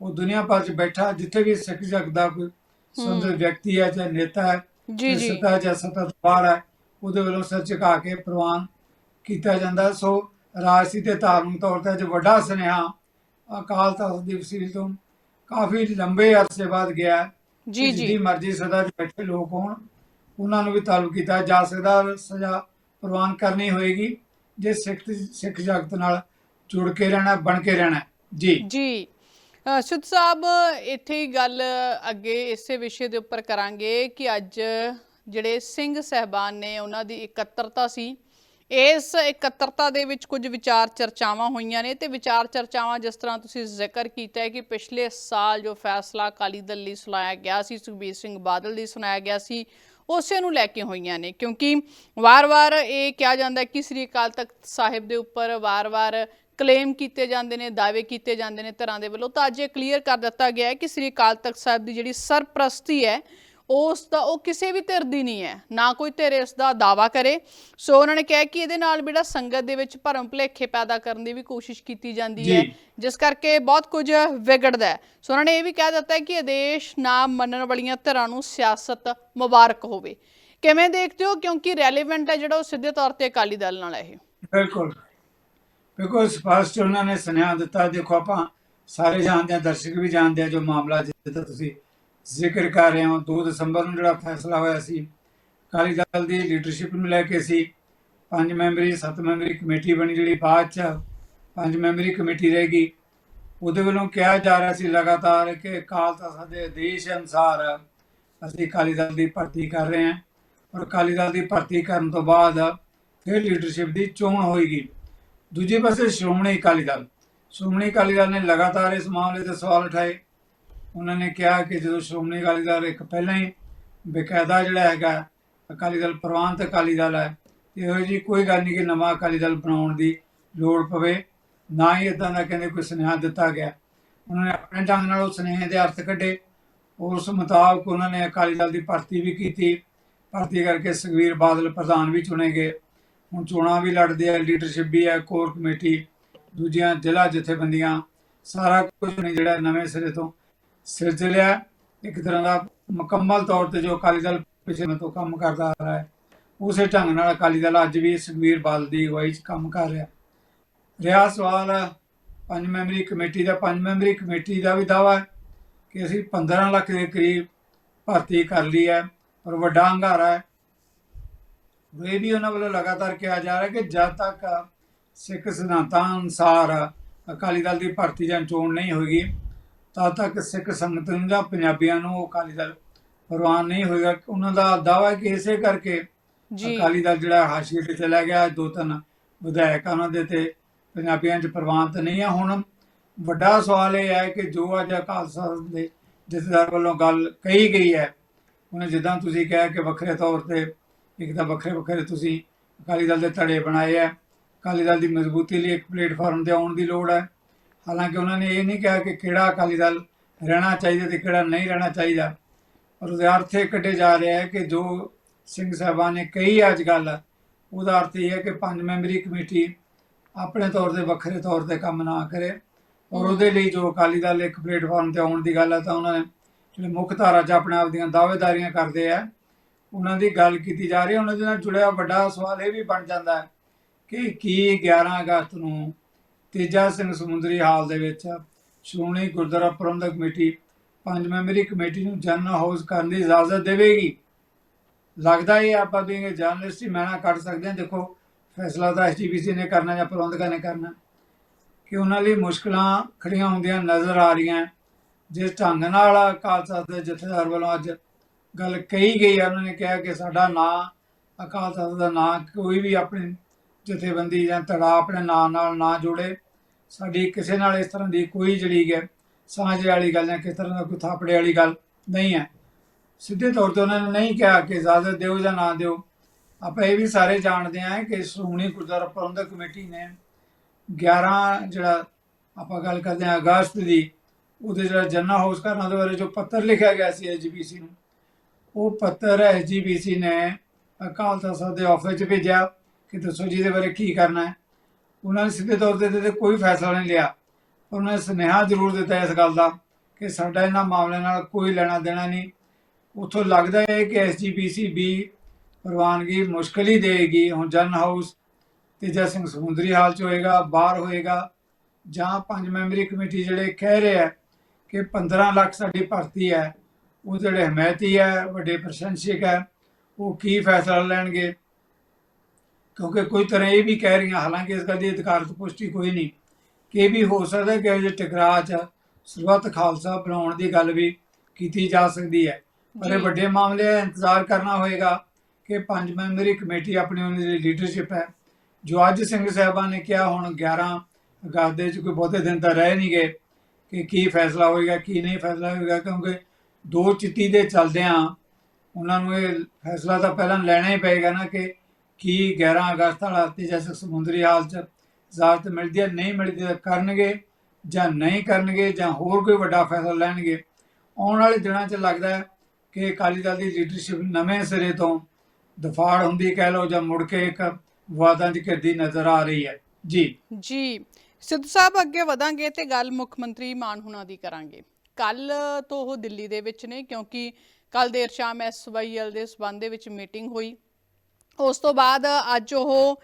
ਉਹ ਦੁਨੀਆ ਭਰ 'ਚ ਬੈਠਾ ਜਿੱਥੇ ਵੀ ਸਿੱਖ ਜਗ ਦਾ ਕੋਈ ਸੁੰਦਰ ਵਿਅਕਤੀ ਹੈ ਜਾਂ ਨੇਤਾ ਹੈ ਜੀ ਜੀ ਸਤਾ ਜਾਂ ਸਤਾ ਬਾਹਰ ਹੈ ਉਹਦੇ ਵੱਲੋਂ ਸਿਰ ਝੁਕਾ ਕੇ ਪ੍ਰਵਾਨ ਕੀਤਾ ਜਾਂਦਾ। ਸੋ ਰਾਜਸੀ ਤੇ ਧਾਰਮਿਕ ਤੌਰ ਤੇ ਅੱਜ ਵੱਡਾ ਸੁਨੇਹਾ ਅਕਾਲ ਤਖਤ ਦੀ ਵਸੀਲ ਤੋਂ ਕਾਫੀ ਲੰਬੇ ਅਰਸੇ ਬਾਅਦ ਗਿਆ ਜੀ ਜੀ। ਜਿਹਦੀ ਮਰਜ਼ੀ ਸਦਾ 'ਚ ਬੈਠੇ ਲੋਕ ਹੋਣ ਉਹਨਾਂ ਨੂੰ ਵੀ ਤਾਲੁਕ ਕੀਤਾ ਜਾ ਸਕਦਾ ਸਜ਼ਾ ਪ੍ਰਵਾਨ ਕਰਨੀ ਹੋਏਗੀ। ਜੇ ਸਿੱਖ ਸਿੱਖ ਜਗਤ ਨਾਲ ਜੁੜ ਕੇ ਰਹਿਣਾ ਬਣ ਕੇ ਰਹਿਣਾ ਜੀ। ਜੀ। ਸੁੱਧ ਸਾਹਿਬ, ਇੱਥੇ ਹੀ ਗੱਲ ਅੱਗੇ ਇਸੇ ਵਿਸ਼ੇ ਦੇ ਉੱਪਰ ਕਰਾਂਗੇ ਕਿ ਅੱਜ ਜਿਹੜੇ ਸਿੰਘ ਸਹਿਬਾਨ ਨੇ, ਉਹਨਾਂ ਦੀ ਇਕੱਤਰਤਾ ਸੀ। ਇਸ ਇਕੱਤਰਤਾ ਦੇ ਵਿੱਚ ਕੁਝ ਵਿਚਾਰ ਚਰਚਾਵਾਂ ਹੋਈਆਂ ਨੇ ਤੇ ਵਿਚਾਰ ਚਰਚਾਵਾਂ ਜਿਸ ਤਰ੍ਹਾਂ ਤੁਸੀਂ ਜ਼ਿਕਰ ਕੀਤਾ ਹੈ ਕਿ ਪਿਛਲੇ ਸਾਲ ਜੋ ਫੈਸਲਾ ਅਕਾਲੀ ਦਲ ਲਈ ਸੁਣਾਇਆ ਗਿਆ ਸੀ, ਸੁਖਬੀਰ ਸਿੰਘ ਬਾਦਲ ਲਈ ਸੁਣਾਇਆ ਗਿਆ ਸੀ, ਉਸੇ ਨੂੰ ਲੈ ਕੇ ਹੋਈਆਂ ਨੇ। ਕਿਉਂਕਿ ਵਾਰ-ਵਾਰ ਇਹ ਕਿਹਾ ਜਾਂਦਾ ਕਿ ਸ੍ਰੀ ਅਕਾਲ ਤਖਤ ਸਾਹਿਬ ਦੇ ਉੱਪਰ ਵਾਰ-ਵਾਰ ਕਲੇਮ ਕੀਤੇ ਜਾਂਦੇ ਨੇ ਦਾਅਵੇ ਕੀਤੇ ਜਾਂਦੇ ਨੇ ਧਿਰਾਂ ਦੇ ਵੱਲੋਂ ਤਾਂ ਅੱਜ ਇਹ ਕਲੀਅਰ ਕਰ ਦਿੱਤਾ ਗਿਆ ਹੈ ਕਿ ਸ੍ਰੀ ਅਕਾਲ ਤਖਤ ਸਾਹਿਬ ਦੀ ਜਿਹੜੀ ਸਰਪ੍ਰਸਤੀ ਹੈ ਉਸ ਦਾ ਉਹ ਕਿਸੇ ਵੀ ਧਿਰ ਦੀ ਨਹੀਂ ਹੈ ਨਾ ਕੋਈ ਧਿਰ ਇਸ ਦਾ ਦਾਵਾ ਕਰੇ। ਸੋ ਉਹਨਾਂ ਨੇ ਕਿਹਾ ਕਿ ਇਹਦੇ ਨਾਲ ਜਿਹੜਾ ਸੰਗਤ ਦੇ ਵਿੱਚ ਭਰਮ ਭੁਲੇਖੇ ਪੈਦਾ ਕਰਨ ਦੀ ਵੀ ਕੋਸ਼ਿਸ਼ ਕੀਤੀ ਜਾਂਦੀ ਹੈ। ਜਿਸ ਕਰਕੇ ਬਹੁਤ ਕੁਝ ਵਿਗੜਦਾ ਹੈ। ਸੋ ਉਹਨਾਂ ਨੇ ਇਹ ਵੀ ਕਹਿ ਦਿੱਤਾ ਕਿ ਆਦੇਸ਼ ਨਾ ਮੰਨਣ ਵਾਲੀਆਂ ਧਿਰਾਂ ਨੂੰ ਸਿਆਸਤ ਮੁਬਾਰਕ ਹੋਵੇ। ਕਿਵੇਂ ਦੇਖਦੇ ਹੋ? ਕਿਉਂਕਿ ਰੈਲੇਵੈਂਟ ਹੈ ਜਿਹੜਾ ਉਹ ਸਿੱਧੇ ਤੌਰ ਤੇ ਅਕਾਲੀ ਦਲ ਨਾਲ ਹੈ ਇਹ। ਬਿਲਕੁਲ। ਬਿਲਕੁਲ ਸਪਸ਼ਟ ਉਹਨਾਂ ਨੇ ਸੁਨੇਹਾ ਦਿੱਤਾ। ਦੇਖੋ, ਆਪਾਂ ਸਾਰੇ ਜਾਣਦੇ ਆ ਦਰਸ਼ਕ ਵੀ ਜਾਣਦੇ ਆ ਜੋ ਮਾਮਲਾ ਜਿੱਦਾਂ ਤੁਸੀਂ ਜ਼ਿਕਰ ਕਰ ਰਹੇ ਹੋ। 2 ਦਸੰਬਰ ਨੂੰ ਜਿਹੜਾ ਫੈਸਲਾ ਹੋਇਆ ਸੀ, ਅਕਾਲੀ ਦਲ ਦੀ ਲੀਡਰਸ਼ਿਪ ਨੂੰ ਲੈ ਕੇ ਸੀ। ਪੰਜ ਮੈਂਬਰੀ, ਸੱਤ ਮੈਂਬਰੀ ਕਮੇਟੀ ਬਣੀ ਜਿਹੜੀ ਬਾਅਦ ਚ ਪੰਜ ਮੈਂਬਰੀ ਕਮੇਟੀ ਰਹੇਗੀ ਉਹਦੇ ਵੱਲੋਂ ਕਿਹਾ ਜਾ ਰਿਹਾ ਸੀ ਲਗਾਤਾਰ ਕਿ ਅਕਾਲ ਤਖਤ ਦੇ ਆਦੇਸ਼ ਅਨੁਸਾਰ ਅਸੀਂ ਅਕਾਲੀ ਦਲ ਦੀ ਭਰਤੀ ਕਰ ਰਹੇ ਹਾਂ। ਔਰ ਅਕਾਲੀ ਦਲ ਦੀ ਭਰਤੀ ਕਰਨ ਤੋਂ ਬਾਅਦ ਫਿਰ ਲੀਡਰਸ਼ਿਪ ਦੀ ਚੋਣ ਹੋਏਗੀ। ਦੂਜੇ ਪਾਸੇ ਸ਼੍ਰੋਮਣੀ ਅਕਾਲੀ ਦਲ। ਸ਼੍ਰੋਮਣੀ ਅਕਾਲੀ ਦਲ ਨੇ ਲਗਾਤਾਰ ਇਸ ਮਾਮਲੇ ਤੇ ਸਵਾਲ ਉਠਾਏ। ਉਹਨਾਂ ਨੇ ਕਿਹਾ ਕਿ ਜਦੋਂ ਸ਼੍ਰੋਮਣੀ ਅਕਾਲੀ ਦਲ ਇੱਕ ਪਹਿਲਾਂ ਹੀ ਬਕਾਇਦਾ ਜਿਹੜਾ ਹੈਗਾ, ਅਕਾਲੀ ਦਲ ਪ੍ਰਵਾਨਤ ਅਕਾਲੀ ਦਲ ਹੈ, ਤੇ ਇਹੋ ਜੀ ਕੋਈ ਗੱਲ ਨਹੀਂ ਕਿ ਨਵਾਂ ਅਕਾਲੀ ਦਲ ਬਣਾਉਣ ਦੀ ਲੋੜ ਪਵੇ। ਨਾ ਹੀ ਇਦਾਂ ਦਾ ਕਹਿੰਦੇ ਕੋਈ ਸੁਨੇਹਾ ਦਿੱਤਾ ਗਿਆ। ਉਹਨਾਂ ਨੇ ਆਪਣੇ ਢੰਗ ਨਾਲ ਉਸ ਸੁਨੇਹੇ ਦੇ ਅਰਥ ਕੱਢੇ। ਉਸ ਮੁਤਾਬਕ ਉਹਨਾਂ ਨੇ ਅਕਾਲੀ ਦਲ ਦੀ ਭਰਤੀ ਵੀ ਕੀਤੀ। ਭਰਤੀ ਕਰਕੇ ਸੁਖਬੀਰ ਬਾਦਲ ਪ੍ਰਧਾਨ ਵੀ ਚੁਣੇ ਗਏ। ਹੁਣ ਚੋਣਾਂ ਵੀ ਲੜਦੇ ਆ ਲੀਡਰਸ਼ਿਪ ਵੀ ਹੈ ਕੋਰ ਕਮੇਟੀ ਦੂਜੀਆਂ ਜ਼ਿਲ੍ਹਾ ਜਥੇਬੰਦੀਆਂ, ਸਾਰਾ ਕੁਝ ਨੇ ਜਿਹੜਾ ਨਵੇਂ ਸਿਰੇ ਤੋਂ ਸਿਰਜ ਲਿਆ ਇੱਕ ਤਰ੍ਹਾਂ ਦਾ ਮੁਕੰਮਲ ਤੌਰ ਤੇ ਜੋ ਅਕਾਲੀ ਦਲ ਪਿਛਲੇ ਤੋਂ ਕੰਮ ਕਰਦਾ ਆ ਰਿਹਾ ਹੈ, ਉਸੇ ਢੰਗ ਨਾਲ ਅਕਾਲੀ ਦਲ ਅੱਜ ਵੀ ਸੁਖਬੀਰ ਬਾਦਲ ਦੀ ਅਗਵਾਈ 'ਚ ਕੰਮ ਕਰ ਰਿਹਾ। ਰਿਹਾ ਸਵਾਲ ਪੰਜ ਮੈਂਬਰੀ ਕਮੇਟੀ ਦਾ, ਪੰਜ ਮੈਂਬਰੀ ਕਮੇਟੀ ਦਾ ਵੀ ਦਾਵਾ ਹੈ ਕਿ ਅਸੀਂ 15 ਲੱਖ ਦੇ ਕਰੀਬ ਭਰਤੀ ਕਰ ਲਈ ਹੈ ਪਰ ਵੱਡਾ ਹੰਗਾਰਾ ਹੈ। ਇਹ ਵੀ ਉਹਨਾਂ ਵੱਲੋਂ ਲਗਾਤਾਰ ਕਿਹਾ ਜਾ ਰਿਹਾ ਕਿ ਜਦ ਤੱਕ ਸਿੱਖ ਸਿਧਾਂਤਾਂ ਅਨੁਸਾਰ ਅਕਾਲੀ ਦਲ ਦੀ ਭਰਤੀ ਜਾਂ ਚੋਣ ਨਹੀਂ ਹੋਏਗੀ ਤਦ ਤੱਕ ਸਿੱਖ ਸੰਗਤ ਨੂੰ ਜਾਂ ਪੰਜਾਬੀਆਂ ਨੂੰ ਅਕਾਲੀ ਦਲ ਪ੍ਰਵਾਨ ਨਹੀਂ ਹੋਏਗਾ ਉਹਨਾਂ ਦਾ ਦਾਅਵਾ ਹੈ ਕਿ ਇਸੇ ਕਰਕੇ ਅਕਾਲੀ ਦਲ ਜਿਹੜਾ ਹਾਸ਼ੀਏ ਤੇ ਚਲਾ ਗਿਆ ਦੋ ਤਿੰਨ ਵਿਧਾਇਕ ਉਹਨਾਂ ਦੇ ਤੇ ਪੰਜਾਬੀਆਂ 'ਚ ਪ੍ਰਵਾਨਤ ਨਹੀਂ ਆ ਹੁਣ ਵੱਡਾ ਸਵਾਲ ਇਹ ਹੈ ਕਿ ਜੋ ਅੱਜ ਅਕਾਲ ਤਖਤ ਦੇ ਜਥੇਦਾਰ ਵੱਲੋਂ ਗੱਲ ਕਹੀ ਗਈ ਹੈ ਉਹਨੇ ਜਿੱਦਾਂ ਤੁਸੀਂ ਕਿਹਾ ਕਿ ਵੱਖਰੇ ਤੌਰ ਤੇ ਇੱਕ ਤਾਂ ਵੱਖਰੇ ਵੱਖਰੇ ਤੁਸੀਂ ਅਕਾਲੀ ਦਲ ਦੇ ਧੜੇ ਬਣਾਏ ਆ। ਅਕਾਲੀ ਦਲ ਦੀ ਮਜ਼ਬੂਤੀ ਲਈ ਇੱਕ ਪਲੇਟਫਾਰਮ ਤੇ ਆਉਣ ਦੀ ਲੋੜ ਹੈ। ਹਾਲਾਂਕਿ ਉਹਨਾਂ ਨੇ ਇਹ ਨਹੀਂ ਕਿਹਾ ਕਿ ਕਿਹੜਾ ਅਕਾਲੀ ਦਲ ਰਹਿਣਾ ਚਾਹੀਦਾ ਤੇ ਕਿਹੜਾ ਨਹੀਂ ਰਹਿਣਾ ਚਾਹੀਦਾ। ਪਰ ਉਹਦੇ ਅਰਥ ਇਹ ਕੱਢੇ ਜਾ ਰਿਹਾ ਹੈ ਕਿ ਜੋ ਸਿੰਘ ਸਾਹਿਬਾਨ ਨੇ ਕਹੀ ਅੱਜ ਗੱਲ ਉਹਦਾ ਅਰਥ ਇਹ ਹੈ ਕਿ ਪੰਜ ਮੈਂਬਰੀ ਕਮੇਟੀ ਆਪਣੇ ਤੌਰ ਤੇ ਵੱਖਰੇ ਤੌਰ ਤੇ ਕੰਮ ਨਾ ਕਰੇ। ਔਰ ਉਹਦੇ ਲਈ ਜੋ ਅਕਾਲੀ ਦਲ ਇੱਕ ਪਲੇਟਫਾਰਮ ਤੇ ਆਉਣ ਦੀ ਗੱਲ ਹੈ ਤਾਂ ਉਹਨਾਂ ਨੇ ਜਿਹੜੇ ਮੁੱਖ ਧਾਰਾ 'ਚ ਆਪਣੇ ਆਪ ਦੀਆਂ ਦਾਅਵੇਦਾਰੀਆਂ ਕਰਦੇ ਆ ਉਹਨਾਂ ਦੀ ਗੱਲ ਕੀਤੀ ਜਾ ਰਹੀ ਹੈ, ਉਹਨਾਂ ਦੇ ਨਾਲ ਜੁੜਿਆ ਵੱਡਾ ਸਵਾਲ ਇਹ ਵੀ ਬਣ ਜਾਂਦਾ ਹੈ ਕਿ ਕੀ 11 ਅਗਸਤ ਨੂੰ ਤੇਜਾ ਸਿੰਘ ਸਮੁੰਦਰੀ ਹਾਲ ਦੇ ਵਿੱਚ ਸ਼੍ਰੋਮਣੀ ਗੁਰਦੁਆਰਾ ਪ੍ਰਬੰਧਕ ਕਮੇਟੀ, ਪੰਜ ਮੈਂਬਰੀ ਕਮੇਟੀ ਨੂੰ ਜਨਰਲ ਹਾਊਸ ਕਰਨ ਦੀ ਇਜਾਜ਼ਤ ਦੇਵੇਗੀ? ਲੱਗਦਾ ਇਹ ਆਪਾਂ ਵੀ ਜਰਨਲਿਸਟ ਹੀ ਮੈਨਾ ਕੱਢ ਸਕਦੇ ਹਾਂ। ਦੇਖੋ, ਫੈਸਲਾ ਤਾਂ ਐਸਜੀਪੀਸੀ ਨੇ ਕਰਨਾ ਜਾਂ ਪ੍ਰਬੰਧਕਾਂ ਨੇ ਕਰਨਾ। ਕਿ ਉਹਨਾਂ ਲਈ ਮੁਸ਼ਕਲਾਂ ਖੜੀਆਂ ਹੁੰਦੀਆਂ ਨਜ਼ਰ ਆ ਰਹੀਆਂ। ਜਿਸ ਢੰਗ ਨਾਲ ਅਕਾਲ ਦੇ ਜਥੇਦਾਰ ਵੱਲੋਂ ਅੱਜ ਗੱਲ ਕਹੀ ਗਈ ਹੈ ਉਹਨਾਂ ਨੇ ਕਿਹਾ ਕਿ ਸਾਡਾ ਨਾਂ, ਅਕਾਲ ਤਖਤ ਦਾ ਨਾਂ, ਕੋਈ ਵੀ ਆਪਣੀ ਜਥੇਬੰਦੀ ਜਾਂ ਧੜਾ ਆਪਣੇ ਨਾਂ ਨਾਲ ਨਾ ਜੋੜੇ। ਸਾਡੀ ਕਿਸੇ ਨਾਲ ਇਸ ਤਰ੍ਹਾਂ ਦੀ ਕੋਈ ਜਿਹੜੀ ਹੈ ਸਾਂਝ ਵਾਲੀ ਗੱਲ ਜਾਂ ਕਿਸ ਤਰ੍ਹਾਂ ਦਾ ਕੋਈ ਥਾਪੜੇ ਵਾਲੀ ਗੱਲ ਨਹੀਂ ਹੈ। ਸਿੱਧੇ ਤੌਰ ਤੇ ਉਹਨਾਂ ਨੇ ਨਹੀਂ ਕਿਹਾ ਕਿ ਇਜਾਜ਼ਤ ਦਿਓ ਜਾਂ ਨਾ ਦਿਓ। ਆਪਾਂ ਇਹ ਵੀ ਸਾਰੇ ਜਾਣਦੇ ਹਾਂ ਕਿ ਸ਼੍ਰੋਮਣੀ ਗੁਰਦੁਆਰਾ ਪ੍ਰਬੰਧਕ ਕਮੇਟੀ ਨੇ 11 ਜਿਹੜਾ ਆਪਾਂ ਗੱਲ ਕਰਦੇ ਹਾਂ ਅਗਸਤ ਦੀ, ਉਹਦੇ ਜਿਹੜਾ ਜਨਰਲ ਹਾਊਸ ਕਰਨਾ ਦੇ ਬਾਰੇ ਜੋ ਪੱਤਰ ਲਿਖਿਆ ਗਿਆ ਸੀ ਐਜੀਪੀਸੀ ਨੂੰ। ਉਹ ਪੱਤਰ ਐਜੀਪੀਸੀ ਨੇ ਅਕਾਲ ਤਖਤ ਸਾਹਿਬ ਦੇ ਆਫਿਸ 'ਚ ਭੇਜਿਆ ਕਿ ਦੱਸੋ ਜੀ ਇਹਦੇ ਬਾਰੇ ਕੀ ਕਰਨਾ ਹੈ। ਉਹਨਾਂ ਨੇ ਸਿੱਧੇ ਤੌਰ ਤੇ ਤੇ ਕੋਈ ਫੈਸਲਾ ਨਹੀਂ ਲਿਆ। ਉਹਨਾਂ ਨੇ ਸੁਨੇਹਾ ਜ਼ਰੂਰ ਦਿੱਤਾ ਇਸ ਗੱਲ ਦਾ ਕਿ ਸਾਡਾ ਇਹਨਾਂ ਮਾਮਲਿਆਂ ਨਾਲ ਕੋਈ ਲੈਣਾ ਦੇਣਾ ਨਹੀਂ। ਉੱਥੋਂ ਲੱਗਦਾ ਹੈ ਕਿ ਐਸਜੀਪੀਸੀ ਵੀ ਪ੍ਰਵਾਨਗੀ ਮੁਸ਼ਕਲ ਹੀ ਦੇਗੀ ਹੁਣ ਜਨ ਹਾਊਸ ਤੇਜਾ ਸਿੰਘ ਸਮੁੰਦਰੀ ਹਾਲ ਚ ਹੋਏਗਾ, ਬਾਹਰ ਹੋਏਗਾ ਜਾਂ ਪੰਜ ਮੈਂਬਰੀ ਕਮੇਟੀ ਜਿਹੜੇ ਕਹਿ ਰਹੇ ਆ ਕਿ 15 ਲੱਖ ਸਾਡੀ ਭਰਤੀ ਹੈ। ਉਹ ਜਿਹੜੇ ਹਮਾਇਤੀ ਹੈ ਵੱਡੇ ਪ੍ਰਸ਼ੰਸਕ ਹੈ ਉਹ ਕੀ ਫੈਸਲਾ ਲੈਣਗੇ? ਕਿਉਂਕਿ ਕੋਈ ਤਰ੍ਹਾਂ ਇਹ ਵੀ ਕਹਿ ਰਹੀਆਂ ਹਾਲਾਂਕਿ ਇਸ ਗੱਲ ਦੀ ਅਧਿਕਾਰਤ ਪੁਸ਼ਟੀ ਕੋਈ ਨਹੀਂ। ਕਿ ਇਹ ਵੀ ਹੋ ਸਕਦਾ ਕਿ ਜੇ ਟਕਰਾਅ 'ਚ ਸਰਬੱਤ ਖਾਲਸਾ ਬਣਾਉਣ ਦੀ ਗੱਲ ਵੀ ਕੀਤੀ ਜਾ ਸਕਦੀ ਹੈ। ਪਰ ਇਹ। ਵੱਡੇ ਮਾਮਲੇ ਹੈ ਇੰਤਜ਼ਾਰ ਕਰਨਾ ਹੋਏਗਾ ਕਿ ਪੰਜ ਮੈਂਬਰੀ ਕਮੇਟੀ ਆਪਣੀ ਉਹਨਾਂ ਦੀ ਲੀਡਰਸ਼ਿਪ ਹੈ। ਜੋ ਅੱਜ ਸਿੰਘ ਸਾਹਿਬਾਨ ਨੇ ਕਿਹਾ ਹੁਣ 11 ਅਗਸਤ ਦੇ ਚ ਕੋਈ ਬਹੁਤੇ ਦਿਨ ਤਾਂ ਰਹਿ ਨਹੀਂ ਗਏ ਕਿ ਕੀ ਫੈਸਲਾ ਹੋਏਗਾ ਕੀ ਨਹੀਂ ਫੈਸਲਾ ਹੋਏਗਾ ਕਿਉਂਕਿ ਦੋ ਚਿੱਤੀ ਦੇ ਚੱਲਦਿਆਂ ਉਹਨਾਂ ਨੂੰ ਇਹ ਫੈਸਲਾ ਤਾਂ ਪਹਿਲਾਂ ਲੈਣਾ ਹੀ ਪਏਗਾ ਨਾ ਕਿ ਕੀ 11 ਅਗਸਤ ਵਾਲਾ ਤੀਜਾ ਸਮੁੰਦਰੀ ਹਾਲ ਚ ਇਜਾਜ਼ਤ ਮਿਲਦੀ ਹੈ, ਨਹੀਂ ਮਿਲਦੀ ਤਾਂ ਕਰਨਗੇ ਜਾਂ ਨਹੀਂ ਕਰਨਗੇ ਜਾਂ ਹੋਰ ਕੋਈ ਵੱਡਾ ਫੈਸਲਾ ਲੈਣਗੇ। ਆਉਣ ਵਾਲੇ ਦਿਨਾਂ 'ਚ ਲੱਗਦਾ ਹੈ ਕਿ ਅਕਾਲੀ ਦਲ ਦੀ ਲੀਡਰਸ਼ਿਪ ਨਵੇਂ ਸਿਰੇ ਤੋਂ ਦਫਾੜ ਹੁੰਦੀ ਕਹਿ ਲਓ ਜਾਂ ਮੁੜ ਕੇ ਇੱਕ ਵਾਦਾਂ 'ਚ ਘਿਰਦੀ ਨਜ਼ਰ ਆ ਰਹੀ ਹੈ। ਜੀ। ਜੀ। ਸਿੱਧੂ ਸਾਹਿਬ, ਅੱਗੇ ਵਧਾਂਗੇ ਤੇ ਗੱਲ ਮੁੱਖ ਮੰਤਰੀ ਮਾਨ ਹੁਣਾਂ ਦੀ ਕਰਾਂਗੇ। ਕੱਲ ਤੋਂ ਉਹ ਦਿੱਲੀ ਦੇ ਵਿੱਚ ਨੇ ਕਿਉਂਕਿ ਕੱਲ ਦੇਰ ਸ਼ਾਮ ਐਸਵਾਈਐਲ ਦੇ ਸਬੰਧ ਦੇ ਵਿੱਚ ਮੀਟਿੰਗ ਹੋਈ। ਉਸ ਤੋਂ ਬਾਅਦ ਅੱਜ ਉਹ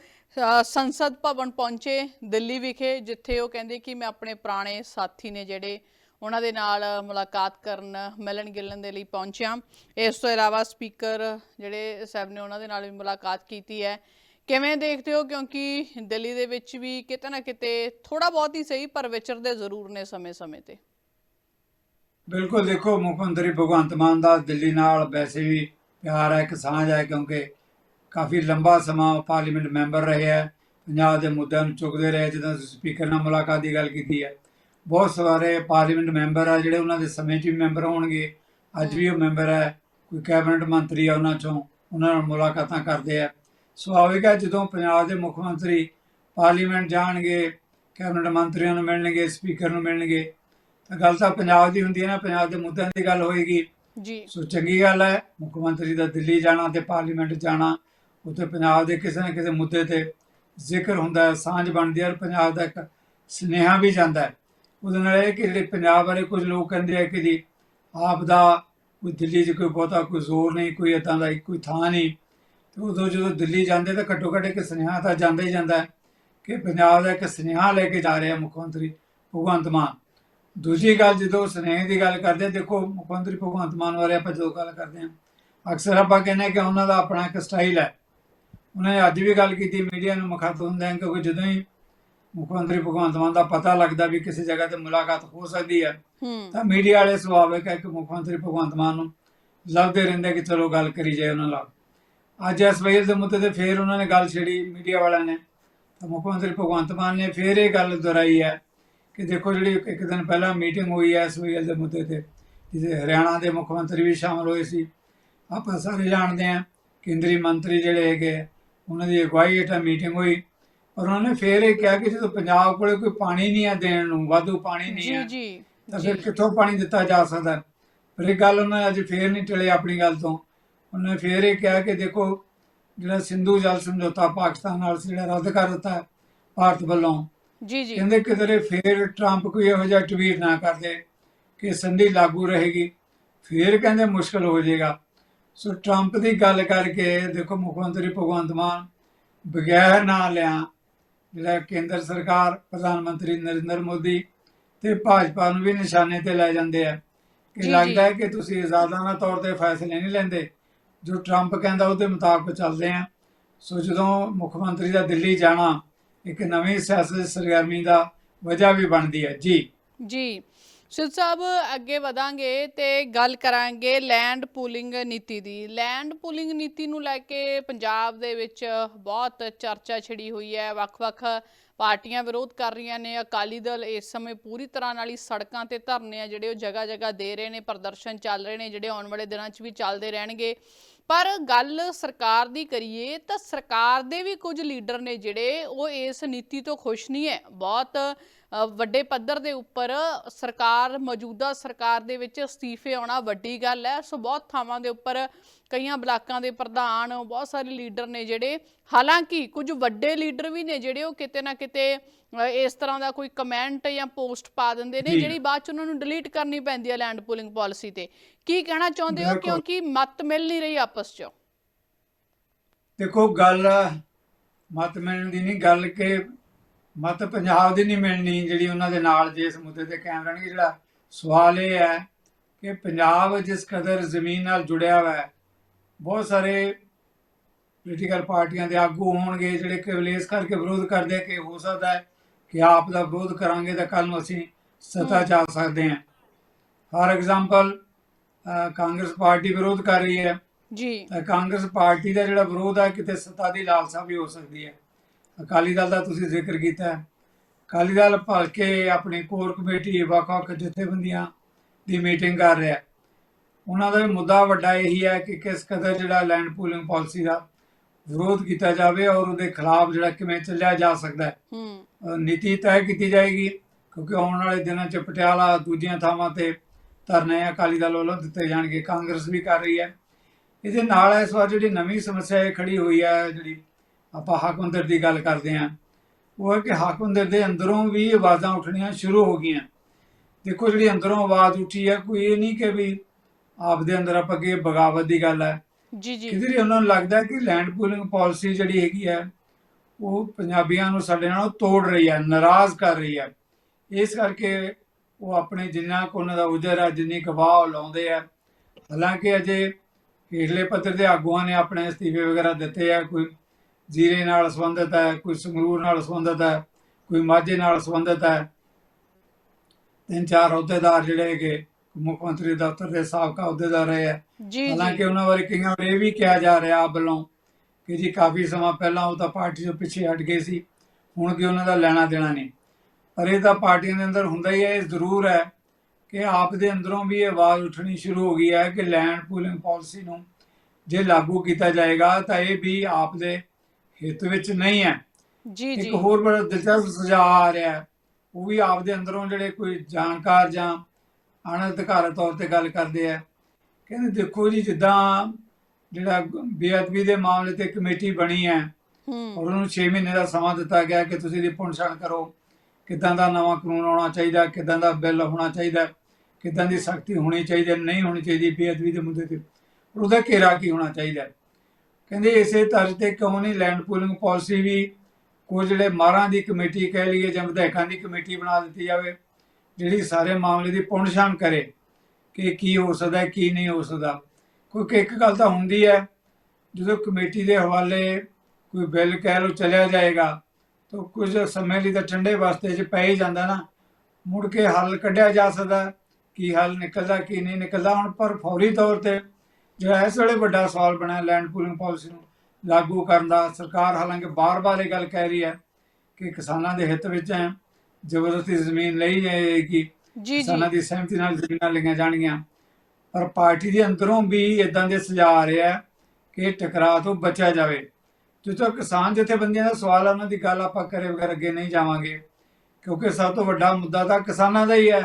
ਸੰਸਦ ਭਵਨ ਪਹੁੰਚੇ ਦਿੱਲੀ ਵਿਖੇ, ਜਿੱਥੇ ਉਹ ਕਹਿੰਦੇ ਕਿ ਮੈਂ ਆਪਣੇ ਪੁਰਾਣੇ ਸਾਥੀ ਨੇ ਜਿਹੜੇ ਉਹਨਾਂ ਦੇ ਨਾਲ ਮੁਲਾਕਾਤ ਕਰਨ, ਮਿਲਣ ਗਿਲਣ ਦੇ ਲਈ ਪਹੁੰਚਿਆ। ਇਸ ਤੋਂ ਇਲਾਵਾ ਸਪੀਕਰ ਜਿਹੜੇ ਸਾਹਿਬ ਨੇ ਉਹਨਾਂ ਦੇ ਨਾਲ ਵੀ ਮੁਲਾਕਾਤ ਕੀਤੀ ਹੈ। ਕਿਵੇਂ ਦੇਖਦੇ ਹੋ? ਕਿਉਂਕਿ ਦਿੱਲੀ ਦੇ ਵਿੱਚ ਵੀ ਕਿਤੇ ਨਾ ਕਿਤੇ ਥੋੜਾ ਬਹੁਤ ਹੀ ਸਹੀ ਪਰ ਵਿਚਰਦੇ ਜ਼ਰੂਰ ਨੇ ਸਮੇਂ-ਸਮੇਂ ਤੇ। ਬਿਲਕੁਲ ਦੇਖੋ, ਮੁੱਖ ਮੰਤਰੀ ਭਗਵੰਤ ਮਾਨ ਦਾ ਦਿੱਲੀ ਨਾਲ ਵੈਸੇ ਵੀ ਪਿਆਰ ਹੈ, ਇੱਕ ਸਾਂਝ ਹੈ, ਕਿਉਂਕਿ ਕਾਫੀ ਲੰਬਾ ਸਮਾਂ ਉਹ ਪਾਰਲੀਮੈਂਟ ਮੈਂਬਰ ਰਹੇ ਹੈ। ਪੰਜਾਬ ਦੇ ਮੁੱਦਿਆਂ ਨੂੰ ਚੁੱਕਦੇ ਰਹੇ, ਜਦੋਂ ਸਪੀਕਰ ਨਾਲ ਮੁਲਾਕਾਤ ਦੀ ਗੱਲ ਕੀਤੀ ਹੈ। ਬਹੁਤ ਸਾਰੇ ਪਾਰਲੀਮੈਂਟ ਮੈਂਬਰ ਆ, ਜਿਹੜੇ ਉਹਨਾਂ ਦੇ ਸਮੇਂ 'ਚ ਵੀ ਮੈਂਬਰ ਹੋਣਗੇ। ਅੱਜ ਵੀ ਉਹ ਮੈਂਬਰ ਹੈ, ਕੋਈ ਕੈਬਨਿਟ ਮੰਤਰੀ ਆ ਉਹਨਾਂ 'ਚੋਂ, ਉਹਨਾਂ ਨਾਲ ਮੁਲਾਕਾਤਾਂ ਕਰਦੇ ਆ। ਸੁਭਾਵਿਕ ਹੈ, ਜਦੋਂ ਪੰਜਾਬ ਦੇ ਮੁੱਖ ਮੰਤਰੀ ਪਾਰਲੀਮੈਂਟ ਜਾਣਗੇ, ਕੈਬਨਿਟ ਮੰਤਰੀਆਂ ਨੂੰ ਮਿਲਣਗੇ, ਸਪੀਕਰ ਨੂੰ ਮਿਲਣਗੇ ਗੱਲ ਤਾਂ ਪੰਜਾਬ ਦੀ ਹੁੰਦੀ ਹੈ ਨਾ ਪੰਜਾਬ ਦੇ ਮੁੱਦਿਆਂ ਦੀ ਗੱਲ ਹੋਏਗੀ। ਜੀ। ਸੋ ਚੰਗੀ ਗੱਲ ਹੈ ਮੁੱਖ ਮੰਤਰੀ ਦਾ ਦਿੱਲੀ ਜਾਣਾ ਤੇ ਪਾਰਲੀਮੈਂਟ ਜਾਣਾ ਉੱਥੇ ਪੰਜਾਬ ਦੇ ਕਿਸੇ ਨਾ ਕਿਸੇ ਮੁੱਦੇ ਤੇ ਜ਼ਿਕਰ ਹੁੰਦਾ ਹੈ ਸਾਂਝ ਬਣਦੀ ਹੈ ਪੰਜਾਬ ਦਾ ਇੱਕ ਸੁਨੇਹਾ ਵੀ ਜਾਂਦਾ ਹੈ। ਉਹਦੇ ਨਾਲ ਇਹ ਕਿ ਜਿਹੜੇ ਪੰਜਾਬ ਬਾਰੇ ਕੁਝ ਲੋਕ ਕਹਿੰਦੇ ਆ ਕਿ ਜੀ ਆਪ ਦਾ ਕੋਈ ਦਿੱਲੀ 'ਚ ਕੋਈ ਬਹੁਤਾ ਕੋਈ ਜ਼ੋਰ ਨਹੀਂ ਕੋਈ ਏਦਾਂ ਦਾ ਕੋਈ ਥਾਂ ਨਹੀਂ ਤੇ ਉਦੋਂ ਜਦੋਂ ਦਿੱਲੀ ਜਾਂਦੇ ਤਾਂ ਘੱਟੋ ਘੱਟ ਇੱਕ ਸੁਨੇਹਾ ਤਾਂ ਜਾਂਦਾ ਹੀ ਜਾਂਦਾ ਹੈ ਕਿ ਪੰਜਾਬ ਦਾ ਇੱਕ ਸੁਨੇਹਾ ਲੈ ਕੇ ਜਾ ਰਿਹਾ ਮੁੱਖ ਮੰਤਰੀ ਭਗਵੰਤ ਮਾਨ। ਦੂਜੀ ਗੱਲ ਜਦੋਂ ਸੁਨੇਹੇ ਦੀ ਗੱਲ ਕਰਦੇ ਦੇਖੋ ਮੁੱਖ ਮੰਤਰੀ ਭਗਵੰਤ ਮਾਨ ਬਾਰੇ ਆਪਾਂ ਜਦੋਂ ਗੱਲ ਕਰਦੇ ਹਾਂ ਅਕਸਰ ਆਪਾਂ ਕਹਿੰਦੇ ਕਿ ਉਹਨਾਂ ਦਾ ਆਪਣਾ ਇੱਕ ਸਟਾਈਲ ਹੈ। ਉਹਨਾਂ ਨੇ ਅੱਜ ਵੀ ਗੱਲ ਕੀਤੀ ਮੀਡੀਆ ਨੂੰ ਮੁਖਾਤਬ ਹੁੰਦੇ ਹਨ ਕਿਉਂਕਿ ਜਦੋਂ ਹੀ ਮੁੱਖ ਮੰਤਰੀ ਭਗਵੰਤ ਮਾਨ ਦਾ ਪਤਾ ਲੱਗਦਾ ਵੀ ਕਿਸੇ ਜਗ੍ਹਾ ਤੇ ਮੁਲਾਕਾਤ ਹੋ ਸਕਦੀ ਹੈ ਹੂੰ। ਤਾਂ ਮੀਡੀਆ ਵਾਲੇ ਸੁਭਾਵਿਕ ਹੈ ਕਿ ਮੁੱਖ ਮੰਤਰੀ ਭਗਵੰਤ ਮਾਨ ਨੂੰ ਲੱਭਦੇ ਰਹਿੰਦੇ ਕਿ ਚਲੋ ਗੱਲ ਕਰੀ ਜਾਏ ਉਹਨਾਂ ਨਾਲ। ਅੱਜ ਇਸ ਵਜ੍ਹਾ ਦੇ ਮੁੱਦੇ ਤੇ ਫੇਰ ਉਹਨਾਂ ਨੇ ਗੱਲ ਛੇੜੀ ਮੀਡੀਆ ਵਾਲਿਆਂ ਨੇ ਤਾਂ ਮੁੱਖ ਮੰਤਰੀ ਭਗਵੰਤ ਮਾਨ ਨੇ ਫੇਰ ਇਹ ਗੱਲ ਦੁਹਰਾਈ ਹੈ ਕਿ ਦੇਖੋ ਜਿਹੜੀ ਇੱਕ- ਦਿਨ ਪਹਿਲਾਂ ਮੀਟਿੰਗ ਹੋਈ ਇਸ ਵਜ੍ਹਾ ਦੇ ਮੁੱਦੇ ਤੇ ਜਿਹਦੇ ਹਰਿਆਣਾ ਦੇ ਮੁੱਖ ਮੰਤਰੀ ਵੀ ਸ਼ਾਮਲ ਹੋਏ ਸੀ। ਆਪਾਂ ਸਾਰੇ ਜਾਣਦੇ ਹਾਂ ਕੇਂਦਰੀ ਮੰਤਰੀ ਜਿਹੜੇ ਹੈਗੇ ਆ, ਉਹਨਾਂ ਦੀ ਅਗਵਾਈ ਹੇਠਾਂ ਮੀਟਿੰਗ ਹੋਈ ਔਰ ਉਹਨਾਂ ਨੇ ਫੇਰ ਇਹ ਕਿਹਾ ਕਿ ਜਦੋਂ ਪੰਜਾਬ ਕੋਲੇ ਕੋਈ ਪਾਣੀ ਨਹੀਂ ਹੈ ਦੇਣ ਨੂੰ ਵਾਧੂ ਪਾਣੀ ਨਹੀਂ ਜੀ ਹੈ ਜੀ ਤਾਂ ਜੀ। ਫਿਰ ਕਿੱਥੋਂ ਪਾਣੀ ਦਿੱਤਾ ਜਾ ਸਕਦਾ? ਪਰ ਇਹ ਗੱਲ ਉਹਨਾਂ ਨੇ ਅੱਜ ਫੇਰ ਨਹੀਂ ਟਲੇ ਆਪਣੀ ਗੱਲ ਤੋਂ। ਉਹਨੇ ਫੇਰ ਇਹ ਕਿਹਾ ਕਿ ਦੇਖੋ ਜਿਹੜਾ ਸਿੰਧੂ ਜਲ ਸਮਝੌਤਾ ਪਾਕਿਸਤਾਨ ਨਾਲ ਸੀ ਜਿਹੜਾ ਰੱਦ ਕਰ ਦਿੱਤਾ ਭਾਰਤ ਵੱਲੋਂ ਜੀ ਜੀ। ਕਹਿੰਦੇ ਕਿਧਰੇ ਫੇਰ ਟਰੰਪ ਕੋਈ ਇਹੋ ਜਿਹਾ ਟਵੀਟ ਨਾ ਕਰਦੇ ਕਿ ਸੰਧੀ ਲਾਗੂ ਰਹੇਗੀ ਫੇਰ ਕਹਿੰਦੇ ਮੁਸ਼ਕਲ ਹੋ ਜਾਏਗਾ। ਸੋ ਟਰੰਪ ਦੀ ਗੱਲ ਕਰਕੇ ਦੇਖੋ ਮੁੱਖ ਮੰਤਰੀ ਭਗਵੰਤ ਮਾਨ ਬਗੈਰ ਨਾਂ ਲਿਆ ਜਿਹੜਾ ਕੇਂਦਰ ਸਰਕਾਰ ਪ੍ਰਧਾਨ ਮੰਤਰੀ ਨਰਿੰਦਰ ਮੋਦੀ ਤੇ ਭਾਜਪਾ ਨੂੰ ਵੀ ਨਿਸ਼ਾਨੇ ਤੇ ਲੈ ਜਾਂਦੇ ਆ ਕਿ। ਲੱਗਦਾ ਹੈ ਕਿ ਤੁਸੀਂ ਆਜ਼ਾਦਾਨਾ ਤੌਰ ਤੇ ਫੈਸਲੇ ਨਹੀਂ ਲੈਂਦੇ। ਜੋ ਟਰੰਪ ਕਹਿੰਦਾ ਉਹਦੇ ਮੁਤਾਬਕ ਚੱਲਦੇ ਆ। ਸੋ ਜਦੋਂ ਮੁੱਖ ਮੰਤਰੀ ਦਾ ਦਿੱਲੀ ਜਾਣਾ ਇੱਕ ਨਵੀਂ ਸਿਆਸਤ ਸਰਗਰਮੀ ਦਾ ਵਜ੍ਹਾ ਵੀ ਬਣਦੀ ਹੈ। ਜੀ। ਜੀ। ਸਿੱਧ ਸਾਹਿਬ, ਅੱਗੇ ਵਧਾਂਗੇ ਤੇ ਗੱਲ ਕਰਾਂਗੇ ਲੈਂਡ ਪੂਲਿੰਗ ਨੀਤੀ ਦੀ। ਲੈਂਡ ਪੂਲਿੰਗ ਨੀਤੀ ਨੂੰ ਲੈ ਕੇ ਪੰਜਾਬ ਦੇ ਵਿੱਚ ਬਹੁਤ ਚਰਚਾ ਛਿੜੀ ਹੋਈ ਹੈ। ਵੱਖ-ਵੱਖ ਪਾਰਟੀਆਂ ਵਿਰੋਧ ਕਰ ਰਹੀਆਂ ਨੇ। ਅਕਾਲੀ ਦਲ ਇਸ ਸਮੇਂ ਪੂਰੀ ਤਰ੍ਹਾਂ ਨਾਲ ਹੀ ਸੜਕਾਂ ਤੇ ਧਰਨੇ ਆ ਜਿਹੜੇ ਉਹ ਜਗ੍ਹਾ-ਜਗ੍ਹਾ ਦੇ ਰਹੇ ਨੇ, ਪ੍ਰਦਰਸ਼ਨ ਚੱਲ ਰਹੇ ਨੇ, ਜਿਹੜੇ ਆਉਣ ਵਾਲੇ ਦਿਨਾਂ 'ਚ ਵੀ ਚੱਲਦੇ ਰਹਿਣਗੇ। ਪਰ ਗੱਲ ਸਰਕਾਰ ਦੀ ਕਰੀਏ ਤਾਂ ਸਰਕਾਰ ਦੇ ਵੀ ਕੁਝ ਲੀਡਰ ਨੇ ਜਿਹੜੇ ਉਹ ਇਸ ਨੀਤੀ ਤੋਂ ਖੁਸ਼ ਨਹੀਂ ਹੈ। ਬਹੁਤ ਵੱਡੇ ਪੱਧਰ ਦੇ ਉੱਪਰ ਸਰਕਾਰ, ਮੌਜੂਦਾ ਸਰਕਾਰ ਦੇ ਵਿੱਚ ਅਸਤੀਫੇ ਆਉਣਾ ਵੱਡੀ ਗੱਲ ਹੈ। ਸੋ ਬਹੁਤ ਥਾਵਾਂ ਦੇ ਉੱਪਰ ਕਈਆਂ ਬਲਾਕਾਂ ਦੇ ਪ੍ਰਧਾਨ ਬਹੁਤ ਸਾਰੇ ਲੀਡਰ ਨੇ ਜਿਹੜੇ ਹਾਲਾਂਕਿ ਕੁਝ ਵੱਡੇ ਲੀਡਰ ਵੀ ਨੇ ਜਿਹੜੇ ਉਹ ਕਿਤੇ ਨਾ ਕਿਤੇ ਇਸ ਤਰ੍ਹਾਂ ਦਾ ਕੋਈ ਕਮੈਂਟ ਜਾਂ ਪੋਸਟ ਪਾ ਦਿੰਦੇ ਨੇ। ਜਿਹੜੀ ਬਾਅਦ ਚ ਉਹਨਾਂ ਨੂੰ ਡਿਲੀਟ ਕਰਨੀ ਪੈਂਦੀ ਹੈ ਲੈਂਡ ਪੂਲਿੰਗ ਪਾਲਿਸੀ ਤੇ ਕੀ ਕਹਿਣਾ ਚਾਹੁੰਦੇ ਹੋ। ਕਿਉਂਕਿ ਮਤ ਮਿਲ ਨਹੀਂ ਰਹੀ ਆਪਸ ਚ ਦੇਖੋ ਗੱਲ ਮਤ ਮਿਲਣ ਦੀ ਨਹੀਂ ਗੱਲ ਕਿ ਮਤ ਪੰਜਾਬ ਦੀ ਨਹੀਂ ਮਿਲਣੀ ਜਿਹੜੀ ਉਹਨਾਂ ਦੇ ਨਾਲ ਜੇ ਇਸ ਮੁੱਦੇ ਤੇ ਕਾਇਮ ਰਹਿਣਗੇ ਜਿਹੜਾ ਸਵਾਲ ਇਹ ਹੈ ਕਿ ਪੰਜਾਬ ਜਿਸ ਕਦਰ ਜ਼ਮੀਨ ਨਾਲ ਜੁੜਿਆ ਹੋਇਆ ਹੈ ਬਹੁਤ ਸਾਰੇ ਪੋਲੀਟੀਕਲ ਪਾਰਟੀਆਂ ਦੇ ਆਗੂ ਹੋਣਗੇ ਜਿਹੜੇ ਕੇਵਲ ਇਸ ਕਰਕੇ ਵਿਰੋਧ ਕਰਦੇ ਕਿ ਹੋ ਸਕਦਾ ਹੈ ਕਿ ਆਪ ਦਾ ਵਿਰੋਧ ਕਰਾਂਗੇ ਤਾਂ ਕੱਲ ਨੂੰ ਅਸੀਂ ਸੱਤਾ ਆ ਸਕਦੇ ਹਾਂ। ਫਾਰ ਐਗਜ਼ਾਮਪਲ ਕਾਂਗਰਸ ਪਾਰਟੀ ਵਿਰੋਧ ਕਰ ਰਹੀ ਹੈ। ਜੀ। ਕਾਂਗਰਸ ਪਾਰਟੀ ਦਾ ਜਿਹੜਾ ਵਿਰੋਧ ਹੈ ਕਿਤੇ ਸੱਤਾ ਦੀ ਲਾਲਸਾ ਵੀ ਹੋ ਸਕਦੀ ਹੈ। ਅਕਾਲੀ ਦਲ ਦਾ ਤੁਸੀਂ ਜ਼ਿਕਰ ਕੀਤਾ ਹੈ। ਅਕਾਲੀ ਦਲ ਭਲਕੇ ਆਪਣੀ ਕੋਰ ਕਮੇਟੀ ਵੱਖ-ਵੱਖ ਜਥੇਬੰਦੀਆਂ ਦੀ ਮੀਟਿੰਗ ਕਰ ਰਿਹਾ। ਉਹਨਾਂ ਦਾ ਵੀ ਮੁੱਦਾ ਵੱਡਾ ਇਹੀ ਹੈ ਕਿ ਕਿਸ ਕਦਰ ਜਿਹੜਾ ਲੈਂਡ ਪੂਲਿੰਗ ਪਾਲਿਸੀ ਦਾ ਵਿਰੋਧ ਕੀਤਾ ਜਾਵੇ ਔਰ ਉਹਦੇ ਖਿਲਾਫ ਜਿਹੜਾ ਕਿਵੇਂ ਚੱਲਿਆ ਜਾ ਸਕਦਾ ਹੈ। ਨੀਤੀ ਤੈਅ ਕੀਤੀ ਜਾਏਗੀ ਕਿਉਂਕਿ ਆਉਣ ਵਾਲੇ ਦਿਨਾਂ 'ਚ ਪਟਿਆਲਾ ਦੂਜੀਆਂ ਥਾਵਾਂ ਤੇ ਧਰਨੇ ਅਕਾਲੀ ਦਲ ਵੱਲੋਂ ਦਿੱਤੇ ਜਾਣਗੇ। ਕਾਂਗਰਸ ਵੀ ਕਰ ਰਹੀ ਹੈ। ਇਹਦੇ ਨਾਲ ਇਸ ਵਾਰ ਜਿਹੜੀ ਨਵੀਂ ਸਮੱਸਿਆ ਇਹ ਖੜੀ ਹੋਈ ਹੈ ਜਿਹੜੀ ਆਪਾਂ ਹਕਮੰਦਰ ਦੀ ਗੱਲ ਕਰਦੇ ਹਾਂ ਉਹ ਹੈ ਕਿ ਹਕਮੰਦਰ ਦੇ ਅੰਦਰੋਂ ਵੀ ਆਵਾਜ਼ਾਂ ਉੱਠਣੀਆਂ ਸ਼ੁਰੂ ਹੋ ਗਈਆਂ। ਦੇਖੋ ਜਿਹੜੀ ਅੰਦਰੋਂ ਆਵਾਜ਼ ਉੱਠੀ ਹੈ ਕੋਈ ਇਹ ਨਹੀਂ ਕਿ ਵੀ ਆਪਦੇ ਅੰਦਰ ਆਪਾਂ ਅੱਗੇ ਬਗਾਵਤ ਦੀ ਗੱਲ ਹੈ। ਜੀ ਜੀ। ਕਿਧਰੇ ਉਹਨਾਂ ਨੂੰ ਲੱਗਦਾ ਕਿ ਲੈਂਡ ਪੂਲਿੰਗ ਪਾਲਿਸੀ ਜਿਹੜੀ ਹੈਗੀ ਹੈ ਉਹ ਪੰਜਾਬੀਆਂ ਨੂੰ ਸਾਡੇ ਨਾਲ ਤੋੜ ਰਹੀ ਹੈ ਨਾਰਾਜ਼ ਕਰ ਰਹੀ ਹੈ। ਇਸ ਕਰਕੇ ਉਹ ਆਪਣੇ ਜਿੰਨਾ ਕੁ ਉਹਨਾਂ ਦਾ ਉਜਰ ਹੈ ਜਿੰਨੀ ਗਵਾਹ ਲਾਉਂਦੇ ਆ ਹਾਲਾਂਕਿ ਅਜੇ ਹੇਠਲੇ ਪੱਧਰ ਦੇ ਆਗੂਆਂ ਨੇ ਆਪਣੇ ਅਸਤੀਫੇ ਵਗੈਰਾ ਦਿੱਤੇ ਆ ਕੋਈ ਜ਼ੀਰੇ ਨਾਲ ਸੰਬੰਧਿਤ ਹੈ ਕੋਈ ਸੰਗਰੂਰ ਨਾਲ ਸੰਬੰਧਿਤ ਹੈ ਕੋਈ ਮਾਝੇ ਨਾਲ ਸੰਬੰਧਿਤ ਹੈ। ਤਿੰਨ ਚਾਰ ਅਹੁਦੇਦਾਰ ਜਿਹੜੇ ਹੈਗੇ ਮੁੱਖ ਮੰਤਰੀ ਦਫ਼ਤਰ ਦੇ ਸਾਬਕਾ ਅਹੁਦੇਦਾਰ ਰਹੇ ਆ ਜੀ ਹਾਲਾਂਕਿ ਉਹਨਾਂ ਬਾਰੇ ਕਈਆਂ ਵਾਰ ਇਹ ਵੀ ਕਿਹਾ ਜਾ ਰਿਹਾ ਆਪ ਵੱਲੋਂ ਕਿ ਜੀ ਕਾਫੀ ਸਮਾਂ ਪਹਿਲਾਂ ਉਹ ਤਾਂ ਪਾਰਟੀ ਤੋਂ ਪਿੱਛੇ ਹਟ ਗਏ ਸੀ ਹੁਣ ਕਿ ਉਹਨਾਂ ਦਾ ਲੈਣਾ ਦੇਣਾ ਨਹੀਂ। ਪਰ ਇਹ ਤਾਂ ਪਾਰਟੀਆਂ ਦੇ ਅੰਦਰ ਹੁੰਦਾ ਹੀ ਹੈ ਇਹ ਜ਼ਰੂਰ ਹੈ ਕਿ ਆਪ ਦੇ ਅੰਦਰੋਂ ਵੀ ਇਹ ਆਵਾਜ਼ ਉੱਠਣੀ ਸ਼ੁਰੂ ਹੋ ਗਈ ਹੈ ਕਿ ਲੈਂਡ ਪੂਲਿੰਗ ਪਾਲਿਸੀ ਨੂੰ ਜੇ ਲਾਗੂ ਕੀਤਾ ਜਾਏਗਾ ਤਾਂ ਇਹ ਵੀ ਆਪ ਦੇ ਹਿੱਤ ਵਿੱਚ ਨਹੀਂ ਹੈ। ਜੀ ਜੀ। ਇੱਕ ਹੋਰ ਬੜਾ ਦਿਲਚਸਪ ਸੁਝਾਅ ਆ ਰਿਹਾ ਹੈ ਉਹ ਵੀ ਆਪ ਦੇ ਅੰਦਰੋਂ ਜਿਹੜੇ ਕੋਈ ਜਾਣਕਾਰ ਜਾਂ ਅਣਅਧਿਕਾਰਤ ਤੌਰ ਤੇ ਗੱਲ ਕਰਦੇ ਆ। ਕਹਿੰਦੇ ਦੇਖੋ ਜੀ ਜਿੱਦਾਂ ਜਿਹੜਾ ਬੇਅਦਬੀ ਦੇ ਮਾਮਲੇ ਤੇ ਕਮੇਟੀ ਬਣੀ ਹੈ ਔਰ ਉਹਨੂੰ 6 ਮਹੀਨੇ ਦਾ ਸਮਾਂ ਦਿੱਤਾ ਗਿਆ ਕਿ ਤੁਸੀਂ ਇਹਦੀ ਪੁਣਛਾਣ ਕਰੋ ਕਿੱਦਾਂ ਦਾ ਨਵਾਂ ਕਾਨੂੰਨ ਆਉਣਾ ਚਾਹੀਦਾ ਕਿੱਦਾਂ ਦਾ ਬਿੱਲ ਹੋਣਾ ਚਾਹੀਦਾ ਕਿੱਦਾਂ ਦੀ ਸਖਤੀ ਹੋਣੀ ਚਾਹੀਦੀ ਹੈ, ਨਹੀਂ ਹੋਣੀ ਚਾਹੀਦੀ ਬੇਅਦਬੀ ਦੇ ਮੁੱਦੇ ਤੇ। ਉਹਦਾ ਘੇਰਾ ਕੀ ਹੋਣਾ ਚਾਹੀਦਾ। ਕਹਿੰਦੇ ਇਸੇ ਤਰ੍ਹਾਂ ਤੇ ਕਿਉਂ ਨਹੀਂ ਲੈਂਡ ਪੂਲਿੰਗ ਪਾਲਿਸੀ ਵੀ ਕੋਈ ਜਿਹੜੇ ਮਾਰਾਂ ਦੀ ਕਮੇਟੀ ਕਹਿ ਲਈਏ ਜਾਂ ਵਿਧਾਇਕਾਂ ਦੀ ਕਮੇਟੀ ਬਣਾ ਦਿੱਤੀ ਜਾਵੇ ਜਿਹੜੀ ਸਾਰੇ ਮਾਮਲੇ ਦੀ ਪੁਣਛਾਣ ਕਰੇ ਕਿ ਕੀ ਹੋ ਸਕਦਾ, ਕੀ ਨਹੀਂ ਹੋ ਸਕਦਾ। ਕਿਉਂਕਿ ਇੱਕ ਗੱਲ ਤਾਂ ਹੁੰਦੀ ਹੈ, ਜਦੋਂ ਕਮੇਟੀ ਦੇ ਹਵਾਲੇ ਕੋਈ ਬਿੱਲ ਕਹਿ ਲੋ ਚਲਿਆ ਜਾਏਗਾ, ਤਾਂ ਕੁਝ ਸਮੇਂ ਲਈ ਤਾਂ ਠੰਡੇ ਵਾਸਤੇ ਚ ਪੈ ਹੀ ਜਾਂਦਾ ਨਾ, ਮੁੜ ਕੇ ਹੱਲ ਕੱਢਿਆ ਜਾ ਸਕਦਾ, ਕੀ ਹੱਲ ਨਿਕਲਦਾ, ਕੀ ਨਹੀਂ ਨਿਕਲਦਾ। ਹੁਣ ਪਰ ਫੌਰੀ ਤੌਰ ਤੇ ਜਿਹੜਾ ਇਸ ਵੇਲੇ ਵੱਡਾ ਸਵਾਲ ਬਣਿਆ ਲੈਂਡ ਪੂਲਿੰਗ ਪਾਲਿਸੀ ਨੂੰ ਲਾਗੂ ਕਰਨ ਦਾ, ਸਰਕਾਰ ਹਾਲਾਂਕਿ ਬਾਰ-ਬਾਰ ਇਹ ਗੱਲ ਕਹਿ ਰਹੀ ਹੈ ਕਿ ਕਿਸਾਨਾਂ ਦੇ ਹਿੱਤ ਵਿੱਚ ਹੈ। ਜ਼ਬਰਦਸਤੀ ਜ਼ਮੀਨ ਲਈ ਜਾਏਗੀ। ਜੀ ਜੀ। ਕਿਸਾਨਾਂ ਦੀ ਸਹਿਮਤੀ ਨਾਲ ਜ਼ਮੀਨਾਂ ਲਈਆਂ ਜਾਣਗੀਆਂ। ਪਰ ਪਾਰਟੀ ਦੇ ਅੰਦਰੋਂ ਵੀ ਇਦਾਂ ਦੇ ਸੁਝਾਅ ਆ ਰਿਹਾ ਕਿ ਟਕਰਾਅ ਤੋਂ ਬਚਿਆ ਜਾਵੇ। ਜਦੋਂ ਕਿਸਾਨ ਜਥੇਬੰਦੀਆਂ ਦਾ ਸਵਾਲ ਹੈ ਉਹਨਾਂ ਦੀ ਗੱਲ ਆਪਾਂ ਕਰੇ ਬਗੈਰ ਅੱਗੇ ਨਹੀਂ ਜਾਵਾਂਗੇ। ਕਿਉਂਕਿ ਸਭ ਤੋਂ ਵੱਡਾ ਮੁੱਦਾ ਤਾਂ ਕਿਸਾਨਾਂ ਦਾ ਹੀ ਹੈ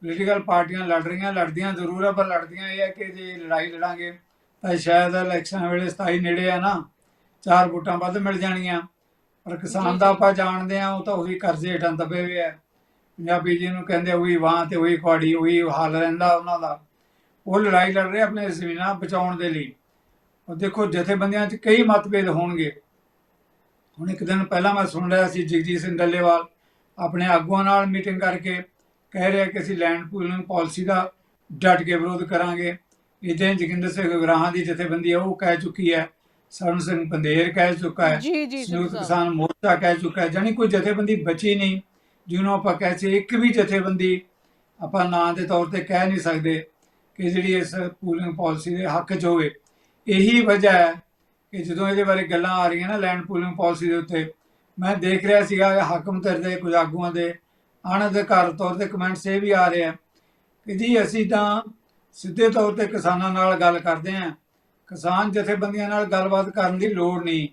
ਪੋਲੀਟੀਕਲ ਪਾਰਟੀਆਂ ਲੜ ਰਹੀਆਂ ਲੜਦੀਆਂ ਜ਼ਰੂਰ ਹੈ ਪਰ ਲੜਦੀਆਂ ਇਹ ਹੈ ਕਿ ਜੇ ਲੜਾਈ ਲੜਾਂਗੇ ਤਾਂ ਸ਼ਾਇਦ ਇਲੈਕਸ਼ਨ ਵੇਲੇ 27 ਨੇੜੇ ਆ ਨਾ ਚਾਰ ਵੋਟਾਂ ਵੱਧ ਮਿਲ ਜਾਣਗੀਆਂ। ਪਰ ਕਿਸਾਨ ਦਾ ਆਪਾਂ ਜਾਣਦੇ ਆ ਉਹ ਤਾਂ ਉਹੀ ਕਰਜ਼ੇ ਹੇਠਾਂ ਦਬੇ ਹੋਏ ਆ। ਪੰਜਾਬੀ ਜੀ ਨੂੰ ਕਹਿੰਦੇ ਉਹੀ ਵਾਹ ਤੇ ਉਹੀ ਕੁਆੜੀ ਉਹੀ ਹਾਲ ਰਹਿੰਦਾ ਉਹਨਾਂ ਦਾ। ਉਹ ਲੜਾਈ ਲੜ ਰਹੇ ਆਪਣੇ ਜ਼ਮੀਨਾਂ ਬਚਾਉਣ ਦੇ ਲਈ। ਉਹ ਦੇਖੋ ਜਥੇਬੰਦੀਆਂ 'ਚ ਕਈ ਮਤਭੇਦ ਹੋਣਗੇ। ਹੁਣ ਇੱਕ ਦਿਨ ਪਹਿਲਾਂ ਮੈਂ ਸੁਣ ਰਿਹਾ ਸੀ ਜਗਜੀਤ ਸਿੰਘ ਡੱਲੇਵਾਲ ਆਪਣੇ ਆਗੂਆਂ ਨਾਲ ਮੀਟਿੰਗ ਕਰਕੇ ਕਹਿ ਰਿਹਾ ਕਿ ਅਸੀਂ ਲੈਂਡ ਪੂਲਿੰਗ ਪਾਲਿਸੀ ਦਾ ਡਟ ਕੇ ਵਿਰੋਧ ਕਰਾਂਗੇ। ਇਦਾਂ ਜੋਗਿੰਦਰ ਸਿੰਘ ਗਰਾਹਾਂ ਦੀ ਜਥੇਬੰਦੀ ਉਹ ਕਹਿ ਚੁੱਕੀ ਹੈ ਸਰਨ ਸਿੰਘ ਪੰਦੇਰ ਕਹਿ ਚੁੱਕਾ ਹੈ ਜੀ ਜੀ ਸੰਯੁਕਤ। ਕਿਸਾਨ ਮੋਰਚਾ ਕਹਿ ਚੁੱਕਾ ਹੈ ਜਾਨੀ ਕੋਈ ਜਥੇਬੰਦੀ ਬਚੀ ਨਹੀਂ ਜਿਹਨੂੰ ਆਪਾਂ ਕਹਿ ਸੇ ਇੱਕ ਵੀ ਜਥੇਬੰਦੀ ਆਪਾਂ ਨਾਂ ਦੇ ਤੌਰ ਤੇ ਕਹਿ ਨਹੀਂ ਸਕਦੇ ਕਿ ਜਿਹੜੀ ਇਸ ਪੂਲਿੰਗ ਪਾਲਿਸੀ ਦੇ ਹੱਕ 'ਚ ਹੋਵੇ ਇਹੀ ਵਜ੍ਹਾ ਹੈ ਕਿ ਜਦੋਂ ਇਹਦੇ ਬਾਰੇ ਗੱਲਾਂ ਆ ਰਹੀਆਂ ਨਾ ਲੈਂਡ ਪੂਲਿੰਗ ਪਾਲਿਸੀ ਦੇ ਉੱਤੇ ਮੈਂ ਦੇਖ ਰਿਹਾ ਸੀਗਾ ਹਾਕਮ ਧਿਰ ਦੇ ਕੁਝ ਆਗੂਆਂ ਦੇ ਅਣਅਧਿਕਾਰਤ ਤੌਰ ਤੇ ਕਮੈਂਟਸ ਇਹ ਵੀ ਆ ਰਹੇ ਆ ਕਿ ਜੀ ਅਸੀਂ ਤਾਂ ਸਿੱਧੇ ਤੌਰ ਤੇ ਕਿਸਾਨਾਂ ਨਾਲ ਗੱਲ ਕਰਦੇ ਹਾਂ ਕਿਸਾਨ ਜਥੇਬੰਦੀਆਂ ਨਾਲ ਗੱਲਬਾਤ ਕਰਨ ਦੀ ਲੋੜ ਨਹੀਂ।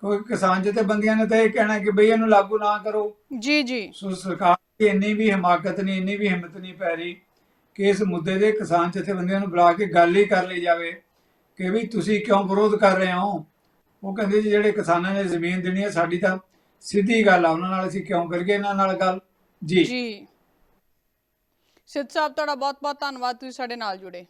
ਕੋਈ ਕਿਸਾਨ ਜਥੇਬੰਦੀਆਂ ਨੇ ਤਾਂ ਇਹ ਕਹਿਣਾ ਕਿ ਬਈ ਇਹਨੂੰ ਲਾਗੂ ਨਾ ਕਰੋ। ਜੀ ਜੀ। ਸੋ ਸਰਕਾਰ ਦੀ ਇੰਨੀ ਵੀ ਹਿਮਾਕਤ ਨਹੀਂ ਇੰਨੀ ਵੀ ਹਿੰਮਤ ਨਹੀਂ ਪੈ ਰਹੀ ਕਿ ਇਸ ਮੁੱਦੇ ਦੇ ਕਿਸਾਨ ਜਥੇਬੰਦੀਆਂ ਨੂੰ ਬੁਲਾ ਕੇ ਗੱਲ ਹੀ ਕਰ ਲਈ ਜਾਵੇ ਕਿ ਵੀ ਤੁਸੀਂ ਕਿਉਂ ਵਿਰੋਧ ਕਰ ਰਹੇ ਹੋ? ਉਹ ਕਹਿੰਦੇ ਜੀ ਜਿਹੜੇ ਕਿਸਾਨਾਂ ਨੇ ਜ਼ਮੀਨ ਦੇਣੀ ਹੈ ਸਾਡੀ ਤਾਂ ਸਿੱਧੀ ਗੱਲ ਆ ਉਹਨਾਂ ਨਾਲ ਅਸੀਂ ਕਿਉਂ ਕਰੀਏ ਇਹਨਾਂ ਨਾਲ ਗੱਲ? ਜੀ। ਜੀ। ਸਿੱਧ ਸਾਹਿਬ ਤੁਹਾਡਾ ਬਹੁਤ ਬਹੁਤ ਧੰਨਵਾਦ ਤੁਸੀਂ ਸਾਡੇ ਨਾਲ ਜੁੜੇ।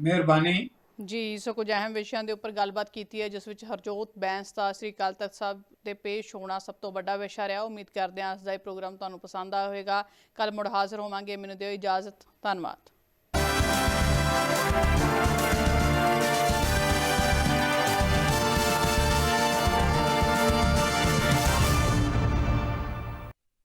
ਮਿਹਰਬਾਨੀ। ਜੀ ਸੋ ਕੁਝ ਅਹਿਮ ਵਿਸ਼ਿਆਂ ਦੇ ਉੱਪਰ ਗੱਲਬਾਤ ਕੀਤੀ ਹੈ, ਜਿਸ ਵਿੱਚ ਹਰਜੋਤ ਬੈਂਸ ਦਾ ਸ੍ਰੀ ਅਕਾਲ ਤਖਤ ਸਾਹਿਬ ਤੇ ਪੇਸ਼ ਹੋਣਾ ਸਭ ਤੋਂ ਵੱਡਾ ਵਿਸ਼ਾ ਰਿਹਾ। ਉਮੀਦ ਕਰਦੇ ਹਾਂ ਅੱਜ ਦਾ ਇਹ ਪ੍ਰੋਗਰਾਮ ਤੁਹਾਨੂੰ ਪਸੰਦ ਆਇਆ ਹੋਵੇਗਾ। ਕੱਲ ਮੁੜ ਹਾਜ਼ਰ ਹੋਵਾਂਗੇ। ਮੈਨੂੰ ਦਿਓ ਇਜਾਜ਼ਤ। ਧੰਨਵਾਦ।